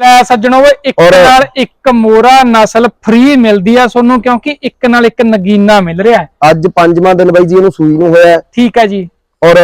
ਲੈ ਸੱਜਣੋ ਇੱਕ ਔਰ- ਨਾਲ ਇੱਕ ਮੋਰਾ ਨਸਲ ਫ੍ਰੀ ਮਿਲਦੀ ਆ ਤੁਹਾਨੂੰ ਕਿਉਂਕਿ ਇੱਕ ਨਾਲ ਇੱਕ ਨਗੀਨਾ ਮਿਲ ਰਿਹਾ ਹੈ। ਅੱਜ ਪੰਜਵਾਂ ਦਿਨ ਬਾਈ ਜੀ ਇਹਨੂੰ ਸੂਈ ਨੂੰ ਹੋਇਆ ਹੈ। ਠੀਕ ਹੈ ਜੀ। ਔਰ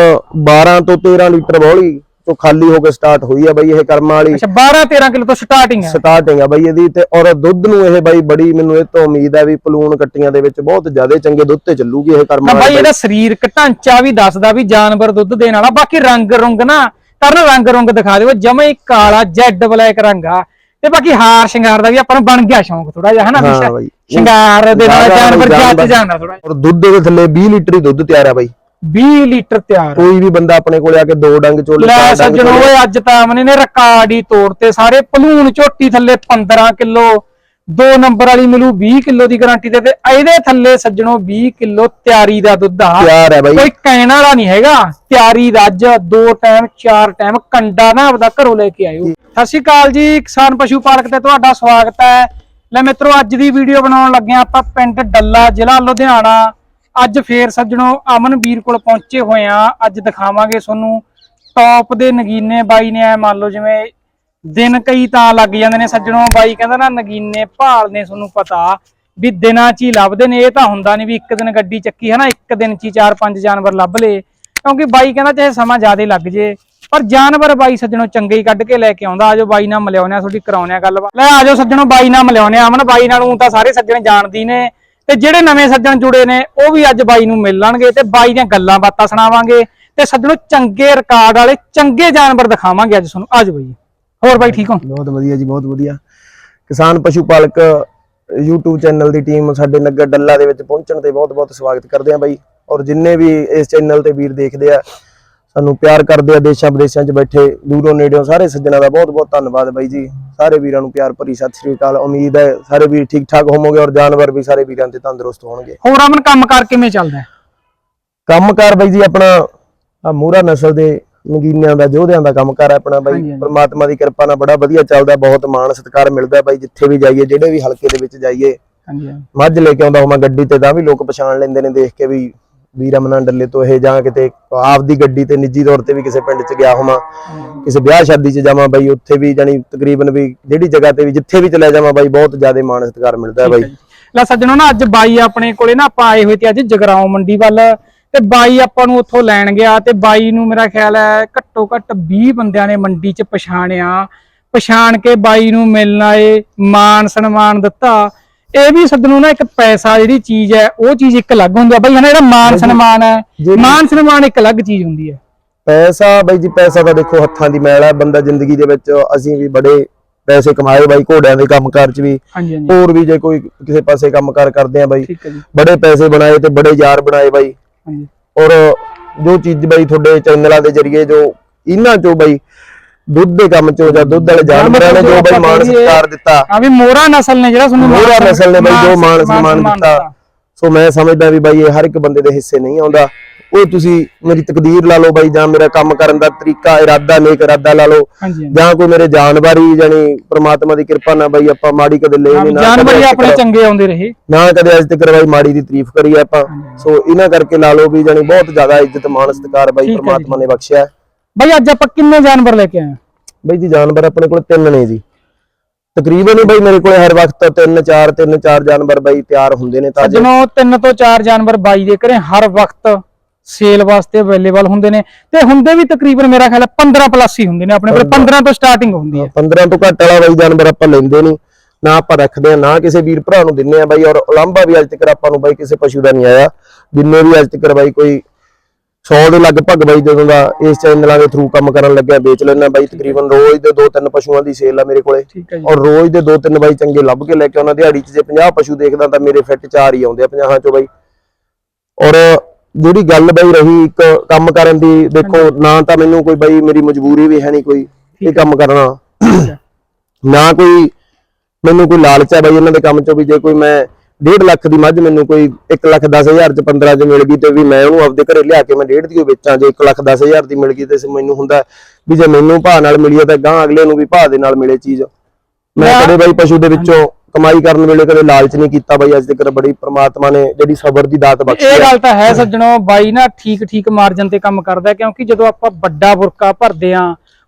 12 ਤੋਂ 13 ਲੀਟਰ ਬੋਲੀ ਤੋਂ ਖਾਲੀ ਹੋ ਕੇ ਸਟਾਰਟ ਹੋਈ ਹੈ ਬਾਈ ਇਹ ਕਰਮਾਂ ਵਾਲੀ। ਅੱਛਾ 12 13 ਕਿਲੋ ਤੋਂ ਸਟਾਰਟਿੰਗ ਹੈ। ਸਟਾਰਟਿੰਗ ਆ ਬਾਈ ਇਹਦੀ ਤੇ ਔਰ ਦੁੱਧ ਨੂੰ ਇਹ ਬਾਈ ਬੜੀ ਮੈਨੂੰ ਇਹ ਤੋਂ ਉਮੀਦ ਹੈ ਵੀ ਪਲੂਣ ਕੱਟੀਆਂ ਦੇ ਵਿੱਚ ਬਹੁਤ ਜ਼ਿਆਦਾ ਚੰਗੇ ਦੁੱਧ ਤੇ ਚੱਲੂਗੀ ਇਹ ਕਰਮਾਂ ਬਾਈ ਵਾਲੀ ਇਹਦਾ ਸਰੀਰਕ ਢਾਂਚਾ ਵੀ ਦੱਸਦਾ ਵੀ ਜਾਨਵਰ ਦੁੱਧ ਦੇਣ ਵਾਲਾ ਬਾਕੀ ਰੰਗ ਰੁੰਗ ਨਾ ਕਰਨ ਰੰਗ ਰੁੰਗ ਦਿਖਾ ਦਿਓ ਜਮੇ ਹੀ ਕਾਲਾ ਜੈਡ ਬਲੈਕ ਰੰਗ ਆ। ਤੇ ਬਾਕੀ ਹਾਰ ਸ਼ਿੰਗਾਰ ਦਾ ਵੀ ਆਪਾਂ ਨੂੰ ਬਣ ਗਿਆ ਸ਼ੌਂਕ ਥੋੜਾ ਜਿਹਾ ਹਨਾ ਵੀ। ਸ਼ਿੰਗਾਰ ਦੇ ਨਾਲ ਜਾਨਵਰ ਜਾਨਵਰ- ਜਾਂਦਾ ਥੋੜਾ ਔਰ ਦੁੱਧ ਦੇ ਥੱਲੇ 20 ਲੀਟਰ ਹੀ ਦੁੱਧ ਤਿਆਰ ਆ ਬਾਈ। 20 ਲੀਟਰ ਤਿਆਰ ਕੋਈ ਵੀ ਬੰਦਾ ਆਪਣੇ ਕੋਲੇ ਆ ਕੇ ਦੋ ਡੰਗ ਚੋਲੇ ਲੈ ਸੱਜਣੋ ਓਏ ਅੱਜ ਤਾਂ ਅਮਨੇ ਨੇ ਰਿਕਾਰਡ ਹੀ ਤੋੜਤੇ ਸਾਰੇ ਭਲੂਣ ਝੋਟੀ ਥੱਲੇ 15 ਕਿਲੋ ਦੋ ਨੰਬਰ ਵਾਲੀ ਮਿਲੂ 20 ਕਿਲੋ ਦੀ ਗਾਰੰਟੀ ਤੇ ਤੇ ਇਹਦੇ ਥੱਲੇ ਸੱਜਣੋ 20 ਕਿਲੋ ਤਿਆਰੀ ਦਾ ਦੁੱਧ ਆ। ਤਿਆਰ ਹੈ ਬਾਈ। ਕੋਈ ਕਹਿਣ ਵਾਲਾ ਨਹੀਂ ਹੈਗਾ। ਤਿਆਰੀ ਅੱਜ ਦੋ ਟਾਈਮ ਚਾਰ ਟਾਈਮ ਕੰਡਾ ਨਾ ਆਪਦਾ ਘਰੋਂ ਲੈ ਕੇ ਆਇਓ। ਸਤਿ ਸ਼੍ਰੀ ਅਕਾਲ ਜੀ ਕਿਸਾਨ ਪਸ਼ੂ ਪਾਲਕ ਤੇ ਤੁਹਾਡਾ ਸਵਾਗਤ ਹੈ। ਲੈ ਮਿੱਤਰੋ ਅੱਜ ਦੀ ਵੀਡੀਓ ਬਣਾਉਣ ਲੱਗੇ ਆਪਾਂ ਪਿੰਡ ਡੱਲਾ ਜ਼ਿਲ੍ਹਾ ਲੁਧਿਆਣਾ। ਅੱਜ ਫੇਰ ਸੱਜਣੋ ਅਮਨ ਵੀਰ ਕੋਲ ਪਹੁੰਚੇ ਹੋਏ ਆ ਅੱਜ ਦਿਖਾਵਾਂਗੇ ਤੁਹਾਨੂੰ ਟੌਪ ਦੇ ਨਗੀਨੇ ਬਾਈ ਨੇ ਐ ਮੰਨ ਲਓ ਜਿਵੇਂ ਦਿਨ ਕਈ ਤਾਂ ਲੱਗ ਜਾਂਦੇ ਨੇ ਸੱਜਣੋ, ਬਾਈ ਕਹਿੰਦਾ ਨਾ ਨਗੀਨੇ ਭਾਲ ਨੇ ਤੁਹਾਨੂੰ ਪਤਾ ਵੀ ਦਿਨਾਂ 'ਚ ਹੀ ਲੱਭਦੇ ਨੇ, ਇਹ ਤਾਂ ਹੁੰਦਾ ਨਹੀਂ ਵੀ ਇੱਕ ਦਿਨ ਗੱਡੀ ਚੱਕੀ ਹੈ ਨਾ, ਇੱਕ ਦਿਨ 'ਚ ਹੀ ਚਾਰ ਪੰਜ ਜਾਨਵਰ ਲੱਭ ਲਏ। ਕਿਉਂਕਿ ਬਾਈ ਕਹਿੰਦਾ ਚਾਹੇ ਸਮਾਂ ਜ਼ਿਆਦਾ ਲੱਗ ਜੇ, ਪਰ ਜਾਨਵਰ ਬਾਈ ਸੱਜਣੋ ਚੰਗੇ ਹੀ ਕੱਢ ਕੇ ਲੈ ਕੇ ਆਉਂਦਾ ਆਜੋ ਬਾਈ ਨਾਲ ਮਿਲਿਆਉਣੇ ਆ, ਤੁਹਾਡੀ ਕਰਾਉਣੇ ਆ ਗੱਲਬਾਤ। ਲੈ ਆਜੋ ਸੱਜਣੋ, ਬਾਈ ਨਾਲ ਮਿਲਿਆਉਣੇ ਆ, ਅਮਨ ਬਾਈ ਨਾਲ ਊਂ ਤਾਂ ਸਾਰੇ ਸੱਜਣ ਜਾਣਦੀ ਨੇ। ਤੇ ਜਿਹੜੇ ਨਵੇਂ ਸੱਜਣ ਜੁੜੇ ਨੇ, ਉਹ ਵੀ ਅੱਜ ਬਾਈ ਨੂੰ ਮਿਲ ਲੈਣਗੇ ਤੇ ਬਾਈ ਦੀਆਂ ਗੱਲਾਂ ਬਾਤਾਂ ਸੁਣਾਵਾਂਗੇ। ਤੇ ਸੱਜਣੋ, ਚੰਗੇ ਰਿਕਾਰਡ ਵਾਲੇ ਚੰਗੇ ਜਾਨਵਰ ਦਿਖਾਵਾਂਗੇ ਅੱਜ ਤੁਹਾਨੂੰ। ਆਜੋ ਬਾਈ। ਹੋਰ ਬਾਈ ਠੀਕ ਹੋ? ਬਹੁਤ ਵਧੀਆ ਜੀ ਬਹੁਤ ਵਧੀਆ। ਕਿਸਾਨ ਪਸ਼ੂ ਪਾਲਕ YouTube ਚੈਨਲ ਦੀ ਟੀਮ ਸਾਡੇ ਨਗਰ ਡੱਲਾ ਦੇ ਵਿੱਚ ਪਹੁੰਚਣ ਤੇ ਬਹੁਤ-ਬਹੁਤ ਸਵਾਗਤ ਕਰਦੇ ਆ ਬਾਈ। ਔਰ ਜਿੰਨੇ ਵੀ ਇਸ ਚੈਨਲ ਤੇ ਵੀਰ ਦੇਖਦੇ ਆ ਸਾਨੂੰ ਪਿਆਰ ਕਰਦੇ ਆ ਦੇਸ਼ਾਂ ਵਿਦੇਸ਼ਾਂ 'ਚ ਬੈਠੇ ਦੂਰੋਂ ਨੇੜਿਓਂ ਸਾਰੇ ਸੱਜਣਾਂ ਦਾ ਬਹੁਤ-ਬਹੁਤ ਧੰਨਵਾਦ ਬਾਈ ਜੀ। ਸਾਰੇ ਵੀਰਾਂ ਨੂੰ ਪਿਆਰ ਭਰੀ ਸਤਿ ਸ੍ਰੀ ਅਕਾਲ। ਉਮੀਦ ਹੈ ਸਾਰੇ ਵੀਰ ਠੀਕ ਠਾਕ ਹੋਵੋਗੇ ਔਰ ਜਾਨਵਰ ਵੀ ਸਾਰੇ ਵੀਰਾਂ ਤੇ ਤੰਦਰੁਸਤ ਹੋਣਗੇ। ਹੋਰ ਅਮਨ ਕੰਮ ਕਰ ਕਿਵੇਂ ਚੱਲਦਾ? ਹੈ? ਕੰਮਕਾਰ ਬਾਈ ਜੀ ਆਪਣਾ ਮੂਰਾ ਨਸਲ ਦੇ ਨਗੀਨਿਆਂ ਦਾ ਯੋਧਿਆਂ ਦਾ ਕੰਮਕਾਰ ਹੈ ਆਪਣਾ ਬਾਈ। ਪ੍ਰਮਾਤਮਾ ਦੀ ਕਿਰਪਾ ਨਾਲ ਬੜਾ ਵਧੀਆ ਚੱਲਦਾ ਬਹੁਤ ਮਾਣ ਸਤਿਕਾਰ ਮਿਲਦਾ ਬਾਈ ਜਿੱਥੇ ਵੀ ਜਾਈਏ ਜਿਹੜੇ ਵੀ ਹਲਕੇ ਦੇ ਵਿੱਚ ਜਾਈਏ। ਹਾਂਜੀ। ਮੱਝ ਲੈ ਕੇ ਆਉਂਦਾ ਹੋਵਾਂ ਗੱਡੀ ਤੇ ਤਾਂ ਵੀ ਲੋਕ ਪਛਾਣ ਲੈਂਦੇ ਨੇ ਦੇਖ ਕੇ ਵੀ ਵੀਰ ਅਮਨਾ ਡੱਲੇ ਤੋਂ ਇਹ ਜਾਂ ਕਿਤੇ ਆਪਦੀ ਗੱਡੀ ਤੇ ਨਿੱਜੀ ਤੌਰ ਤੇ ਵੀ ਕਿਸੇ ਪਿੰਡ 'ਚ ਗਿਆ ਹੋਵਾਂ। ਕਿਸੇ ਵਿਆਹ ਸ਼ਾਦੀ 'ਚ ਜਾਵਾਂ ਬਾਈ ਉੱਥੇ ਵੀ ਜਾਨੀ ਤਕਰੀਬਨ ਵੀ ਜਿਹੜੀ ਜਗ੍ਹਾ ਤੇ ਵੀ ਜਿੱਥੇ ਵੀ ਚਲੇ ਜਾਵਾਂ ਬਾਈ ਬਹੁਤ ਜ਼ਿਆਦਾ ਮਾਣ ਸਤਿਕਾਰ ਮਿਲਦਾ ਹੈ ਬਾਈ। ਲੈ ਸੱਜਣੋ ਨਾ ਅੱਜ ਬਾਈ ਆਪਣੇ ਕੋਲੇ ਨਾ ਆਪਾਂ ਆਏ ਹੋਏ ਤੇ ਅੱਜ ਜਗਰਾਉਂ ਮੰਡੀ ਵੱਲ। ਤੇ ਬਾਈ ਆਪਾਂ ਨੂੰ ਉੱਥੋਂ ਲੈਣ ਗਿਆ ਤੇ ਬਾਈ ਨੂੰ ਮੇਰਾ ਖਿਆਲ ਹੈ ਘੱਟੋ ਘੱਟ 20 ਬੰਦਿਆਂ ਨੇ ਮੰਡੀ 'ਚ ਪਛਾਣਿਆ। ਪਛਾਣ ਕੇ ਬਾਈ ਨੂੰ ਮਿਲਣ ਆਏ ਮਾਨ ਸਨਮਾਨ ਦਿੱਤਾ। ਇਹ ਵੀ ਸੱਜਣੋ ਨਾ ਇੱਕ ਪੈਸਾ ਜਿਹੜੀ ਚੀਜ਼ ਹੈ ਉਹ ਚੀਜ਼ ਇੱਕ ਅਲੱਗ ਹੁੰਦੀ ਬਾਈ ਹਨਾ ਜਿਹੜਾ ਮਾਨ ਸਨਮਾਨ ਹੈ ਮਾਨ ਸਨਮਾਨ ਇੱਕ ਅਲੱਗ ਚੀਜ਼ ਹੁੰਦੀ ਹੈ। ਪੈਸਾ ਬਾਈ ਜੀ ਪੈਸਾ ਤਾਂ ਦੇਖੋ ਹੱਥਾਂ ਦੀ ਮੈਲ ਹੈ। ਬੰਦਾ ਜ਼ਿੰਦਗੀ ਦੇ ਵਿੱਚ ਅਸੀਂ ਵੀ ਬੜੇ ਪੈਸੇ ਕਮਾਏ ਬਾਈ ਘੋੜਿਆਂ ਦੇ ਕੰਮਕਾਰ 'ਚ ਵੀ। ਹੋਰ ਵੀ ਜੇ ਕੋਈ ਕਿਸੇ ਪਾਸੇ ਕੰਮਕਾਰ ਕਰਦੇ ਆ ਬਾਈ। ਬੜੇ ਪੈਸੇ ਬਣਾਏ ਤੇ ਬੜੇ ਯਾਰ ਬਣਾਏ ਬਾਈ। ਔਰ ਜੋ ਚੀਜ਼ ਬਾਈ ਤੁਹਾਡੇ ਚੈਨਲਾਂ ਦੇ ਜ਼ਰੀਏ ਜੋ ਇਹਨਾਂ ਚੋਂ ਬਾਈ ਦੁੱਧ ਦੇ ਕੰਮ ਚੋਂ ਜਾਂ ਦੁੱਧ ਵਾਲੇ ਜਾਨਵਰਾਂ ਨੇ ਜੋ ਬਾਈ ਮਾਣ ਸਤਿਕਾਰ ਦਿੱਤਾ। ਆ ਵੀ ਮੋਹਰਾ ਨਸਲ ਨੇ ਜਿਹੜਾ ਤੁਹਾਨੂੰ ਮਾਣ- ਨਸਲ ਨੇ ਬਾਈ ਜੋ ਮਾਣ ਸਨਮਾਨ ਦਿੱਤਾ। ਸੋ ਮੈਂ ਸਮਝਦਾ ਵੀ ਬਾਈ ਇਹ ਹਰ ਇੱਕ ਬੰਦੇ ਦੇ ਹਿੱਸੇ ਨਹੀਂ ਆਉਂਦਾ। ਉਹ ਤੁਸੀਂ ਮੇਰੀ ਤਕਦੀਰ ਲਾ ਲਓ ਬਾਈ ਜਾਂ ਮੇਰਾ ਕੰਮ ਕਰਨ ਦਾ ਤਰੀਕਾ ਇਰਾਦਾ ਨੇਕ ਇਰਾਦਾ ਲਾ ਲਓ। ਜਾਂ ਕੋਈ ਮੇਰੇ ਜਾਨਵਰੀ ਜਾਨੀ ਪ੍ਰਮਾਤਮਾ ਦੀ ਕਿਰਪਾ ਨਾਲ ਬਾਈ ਆਪਾਂ ਮਾੜੀ ਕਦੇ ਲਈ ਨਹੀਂ ਨਾ ਜਾਨਵਰ ਆਪਣੇ ਚੰਗੇ ਆਉਂਦੇ ਰਹੇ। ਨਾ ਕਦੇ ਅੱਜ ਤੱਕ ਬਾਈ ਮਾੜੀ ਦੀ ਤਾਰੀਫ ਕਰੀ ਆਪਾਂ। ਸੋ ਇਹਨਾਂ ਕਰਕੇ ਲਾ ਲਓ ਵੀ ਜਾਨੀ ਬਹੁਤ ਜ਼ਿਆਦਾ ਇੱਜ਼ਤ ਮਾਣ ਸਤਿਕਾਰ ਬਾਈ। ਪ੍ਰਮਾਤਮਾ ਨੇ ਬਖਸ਼ਿਆ। ਬਈ ਅੱਜ ਆਪਾਂ ਕਿੰਨੇ ਜਾਨਵਰ ਲੈ ਕੇ ਆਏ? ਬਾਈ ਜੀ ਜਾਨਵਰ ਆਪਣੇ ਕੋਲ ਤਿੰਨ ਨੇ ਜੀ। ਤਕਰੀਬਨ ਹੀ ਬਾਈ ਮੇਰੇ ਕੋਲੇ ਹਰ ਵਕਤ ਤਿੰਨ ਚਾਰ ਤਿੰਨ ਚਾਰ ਜਾਨਵਰ ਬਾਈ ਤਿਆਰ ਹੁੰਦੇ ਨੇ ਤਾਜ਼ੇ। ਸੱਜਣੋ ਤਿੰਨ ਤੋਂ ਚਾਰ ਜਾਨਵਰ ਬਾਈ ਦੇ ਘਰੇ ਹਰ ਵਕਤ ਸੇਲ ਵਾਸਤੇ ਅਵੇਲੇਬਲ ਹੁੰਦੇ ਨੇ। ਤੇ ਹੁੰਦੇ ਵੀ ਤਕਰੀਬਨ ਮੇਰਾ ਖਿਆਲ ਹੈ 15 ਪਲੱਸ ਹੀ ਹੁੰਦੇ ਨੇ ਆਪਣੇ ਕੋਲ 15 ਤੋਂ ਸਟਾਰਟਿੰਗ ਹੁੰਦੀ ਹੈ। 15 ਤੋਂ ਘੱਟ ਵਾਲਾ ਬਾਈ ਜਾਨਵਰ ਆਪਾਂ ਲੈਂਦੇ ਨਹੀਂ। ਨਾ ਆਪਾਂ ਰੱਖਦੇ ਆ ਨਾ ਕਿਸੇ ਵੀਰ ਭਰਾ ਨੂੰ ਦਿੰਨੇ ਆ ਬਾਈ। ਔਰ ਉਲੰਭਾ ਵੀ ਅੱਜ ਤੱਕ ਆਪਾਂ ਨੂੰ ਬਾਈ ਕਿਸੇ ਪਸ਼ੂ ਦਾ ਨਹੀਂ ਆਇਆ। ਜਿੰਨੇ ਵੀ ਅੱਜ ਤੱਕ ਬਾਈ ਕੋਈ 100 ਦੇ ਲਗਭਗ ਬਾਈ ਜਦੋਂ ਦਾ ਇਸ ਚੈਨਲਾਂ ਦੇ ਥਰੂ ਕੰਮ ਕਰਨ ਲੱਗਿਆ ਵੇਚ ਲੈਣਾ ਬਾਈ ਤਕਰੀਬਨ ਰੋਜ਼ ਦੇ ਦੋ ਤਿੰਨ ਪਸ਼ੂਆਂ ਦੀ ਸੇਲ ਆ ਮੇਰੇ ਕੋਲੇ। ਔਰ ਰੋਜ਼ ਦੇ ਦੋ ਤਿੰਨ ਬਾਈ ਚੰਗੇ ਲੱਭ ਕੇ ਲੈ ਕੇ ਆਉਣਾ ਦਿਹਾੜੀ 'ਚ ਜੇ 50 ਪਸ਼ੂ ਦੇਖਦਾ ਤਾਂ ਮੇਰੇ ਫਿੱਟ ਚਾਰ ਹੀ ਆਉਂਦੇ ਆ 50 ਚੋਂ ਬਾਈ। ਔਰ ਜਿਹੜੀ ਗੱਲ ਬਾਈ ਰਹੀ ਇੱਕ ਕੰਮ ਕਰਨ ਦੀ ਦੇਖੋ ਨਾ ਤਾਂ ਮੈਨੂੰ ਕੋਈ ਬਾਈ ਮੇਰੀ ਮਜਬੂਰੀ ਵੀ ਹੈ ਨਹੀਂ ਕੋਈ ਇਹ ਕੰਮ ਕਰਨਾ। ਨਾ ਕੋਈ ਮੈਨੂੰ ਕੋਈ ਲਾਲਚ ਹੈ ਬਾਈ ਇਹਨਾਂ ਦੇ ਕੰਮ ਚੋਂ ਵੀ ਜੇ ਕੋਈ ਮੈਂ 1.5 ਲੱਖ ਦੀ ਮੱਝ ਮੈਨੂੰ ਕੋਈ 1 ਲੱਖ 10000 ਚ 15 ਚ ਮਿਲ ਗਈ ਤੇ ਵੀ ਮੈਂ ਉਹਨੂੰ ਆਪਦੇ ਘਰੇ ਲਿਆ ਕੇ ਮੈਂ 1.5 ਦੀ ਵੇਚਾਂ ਜੇ 1 ਲੱਖ 10000 ਦੀ ਮਿਲ ਗਈ ਤੇ ਮੈਨੂੰ ਹੁੰਦਾ ਵੀ ਜੇ ਮੈਨੂੰ ਭਾਅ ਨਾਲ ਮਿਲੀ ਤਾਂ ਗਾਂ ਅਗਲੇ ਨੂੰ ਵੀ ਭਾਅ ਦੇ ਨਾਲ ਮਿਲੇ ਚੀਜ਼। ਮੈਂ ਕਦੇ ਬਾਈ ਪਸ਼ੂ ਦੇ ਵਿੱਚੋਂ ਕਮਾਈ ਕਰਨ ਵੇਲੇ ਕਦੇ ਲਾਲਚ ਨਹੀਂ ਕੀਤਾ ਬਾਈ ਅੱਜ ਤੱਕ ਬੜੀ ਪ੍ਰਮਾਤਮਾ ਨੇ ਜਿਹੜੀ ਸਬਰ ਦੀ ਦਾਤ ਬਖਸ਼ੀ ਇਹ ਗੱਲ ਤਾਂ ਹੈ ਸੱਜਣੋ ਬਾਈ ਨਾ ਠੀਕ ਠੀਕ ਮਾਰਜਨ ਤੇ ਕੰਮ ਕਰਦਾ ਕਿਉਂਕਿ ਜਦੋਂ ਆਪਾਂ ਵੱਡਾ ਬੁਰਕਾ ਭਰਦੇ ਆ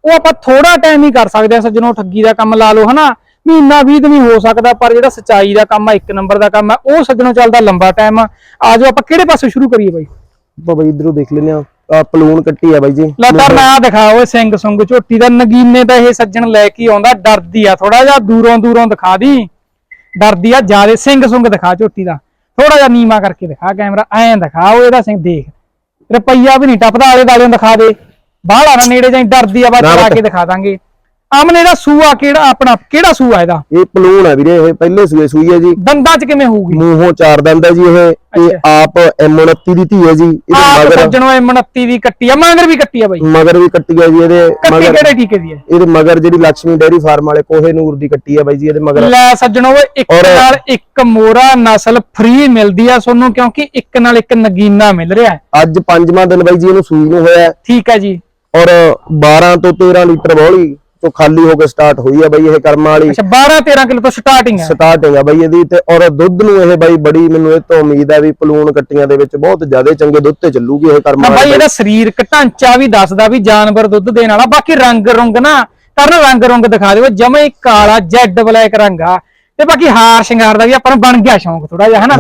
ਉਹ ਆਪਾਂ ਥੋੜਾ ਟਾਈਮ ਹੀ ਕਰ ਸਕਦੇ ਆ ਸੱਜਣੋ ਠੱਗੀ ਦਾ ਕੰਮ ਲਾ ਲਓ ਹਨਾ? ਮਹੀਨਾ 20 ਦਿਨ ਹੀ ਸਕਦਾ ਪਰ ਜਿਹੜਾ ਸਚਾਈ ਦਾ ਕੰਮ ਆ ਇੱਕ ਨੰਬਰ ਦਾ ਕੰਮ ਆ ਉਹ ਸੱਜਣੋ ਚੱਲਦਾ ਲੰਬਾ ਟਾਈਮ ਆ। ਆਜੋ ਆਪਾਂ ਕਿਹੜੇ ਪਾਸੇ ਸ਼ੁਰੂ ਕਰੀਏ ਬਾਈ? ਬਾਈ ਇਧਰੋਂ ਦੇਖ ਲੈਨੇ ਆ ਪਲੂਨ ਕੱਟੀ ਆ ਬਾਈ ਜੀ। ਲਤਰ ਨਾ ਦਿਖਾ ਓਏ ਸਿੰਘ ਸੁੰਗ ਝੋਟੀ ਦਾ ਨਗੀਨੇ ਤਾਂ ਇਹ ਸੱਜਣ ਲੈ ਕੇ ਆਉਂਦਾ ਡਰਦੀ ਆ ਥੋੜਾ ਜਿਹਾ ਦੂਰੋਂ ਦੂਰੋਂ ਦਿਖਾ ਦੀ। ਡਰਦੀ ਆ ਜਿਆਦੇ ਸਿੰਘ ਸੁੰਗ ਦਿਖਾ ਝੋਟੀ ਦਾ। ਥੋੜਾ ਜਿਹਾ ਨੀਵਾ ਕਰਕੇ ਦਿਖਾ ਕੈਮਰਾ ਐਂ ਦਿਖਾ ਉਹ ਇਹਦਾ ਸਿੰਘ ਦੇਖ। ਰੁਪਈਆ ਵੀ ਨਹੀਂ ਟੱਪਦਾ ਆਲੇ ਦਾਲੇ ਦਿਖਾ ਦੇ। ਬਾਹਲਾ ਨਾ ਨੇੜੇ ਜਾਈ ਡਰਦੀ ਆ ਬਾਅਦ ਚਲਾ। ਕੇ ਦਿਖਾ ਦਾਂਗੇ। ਆਮਨੇ ਦਾ ਸੂਆ ਕਿਹੜਾ ਆਪਣਾ ਕਿਹੜਾ ਸੂਆ ਇਹਦਾ? ਇਹ ਪਲੂਨ ਆ ਵੀਰੇ ਇਹ ਪਹਿਲੇ ਸੂਏ ਸੂਈ ਹੈ ਜੀ। ਦੰਦਾਂ ਚ ਕਿਵੇਂ ਹੋਊਗੀ? ਮੂੰਹੋਂ ਚਾਰ ਦੰਦ ਹੈ ਜੀ ਇਹ। ਇਹ ਆਪ M29 ਦੀ ਧੀ ਹੈ ਜੀ ਇਹਦੇ ਮਗਰ ਸੱਜਣੋ ਇਹ 29 ਦੀ ਕੱਟੀ ਆ ਮਗਰ ਵੀ ਕੱਟੀ ਆ ਬਾਈ। ਮਗਰ ਵੀ ਕੱਟੀ ਹੈ ਜੀ ਇਹਦੇ ਮਗਰ ਕਿਹੜੇ ਟੀਕੇ ਦੀ ਹੈ? ਇਹਦੇ ਮਗਰ ਜਿਹੜੀ ਲక్ష్ਮੀ ਡੇਅਰੀ ਫਾਰਮ ਵਾਲੇ ਕੋਹੇ ਨੂਰ ਦੀ ਕੱਟੀ ਹੈ ਬਾਈ ਜੀ ਇਹਦੇ ਮਗਰ ਲੈ ਸੱਜਣੋ ਇੱਕ ਨਾਲ ਇੱਕ ਮੋਰਾ ਨਸਲ ਫ੍ਰੀ ਮਿਲਦੀ ਆ ਤੁਹਾਨੂੰ ਕਿਉਂਕਿ ਇੱਕ ਨਾਲ ਇੱਕ ਨਗੀਨਾ ਮਿਲ ਰਿਹਾ ਅੱਜ ਪੰਜਵਾਂ ਦਿਨ ਬਾਈ ਜੀ ਇਹਨੂੰ ਸੂਈ ਨੂੰ ਹੋਇਆ। ਠੀਕ ਹੈ ਜੀ। ਔਰ 12 ਤੋਂ 13 ਲੀਟਰ ਬੋਲੀ। ਤੋਂ ਖਾਲੀ ਹੋ ਕੇ ਸਟਾਰਟ ਹੋਈ ਹੈ ਬਾਈ ਇਹ ਕਰਮਾਂ ਵਾਲੀ। ਅੱਛਾ 12 13 ਕਿਲੋ ਤੋਂ ਸਟਾਰਟਿੰਗ ਹੈ ਸਟਾਰਟਿੰਗ ਆ ਬਾਈ ਇਹਦੀ ਤੇ ਔਰ ਦੁੱਧ ਨੂੰ ਇਹ ਬਾਈ ਬੜੀ ਮੈਨੂੰ ਇਹ ਤੋਂ ਉਮੀਦ ਹੈ ਵੀ ਪਲੂਣ ਕੱਟੀਆਂ ਦੇ ਵਿੱਚ ਬਹੁਤ ਜ਼ਿਆਦਾ ਚੰਗੇ ਦੁੱਧ ਤੇ ਚੱਲੂਗੀ ਇਹ ਕਰਮਾਂ ਨਾ ਬਾਈ ਵਾਲੀ ਇਹਦਾ ਸਰੀਰਕ ਢਾਂਚਾ ਵੀ ਦੱਸਦਾ ਵੀ ਜਾਨਵਰ ਦੁੱਧ ਦੇਣ ਵਾਲਾ। ਬਾਕੀ ਰੰਗ ਰੁੰਗ ਨਾ ਕਰਨ ਰੰਗ ਰੁੰਗ ਦਿਖਾ ਦਿਓ ਜਮੇ ਕਾਲਾ ਜੈਡ ਬਲੈਕ ਰੰਗ ਆ। ਤੇ ਬਾਕੀ ਹਾਰ ਸ਼ਿੰਗਾਰ ਦਾ ਵੀ ਆਪਾਂ ਨੂੰ ਬਣ ਗਿਆ ਸ਼ੌਂਕ ਥੋੜਾ ਜਿਹਾ ਹਨਾ।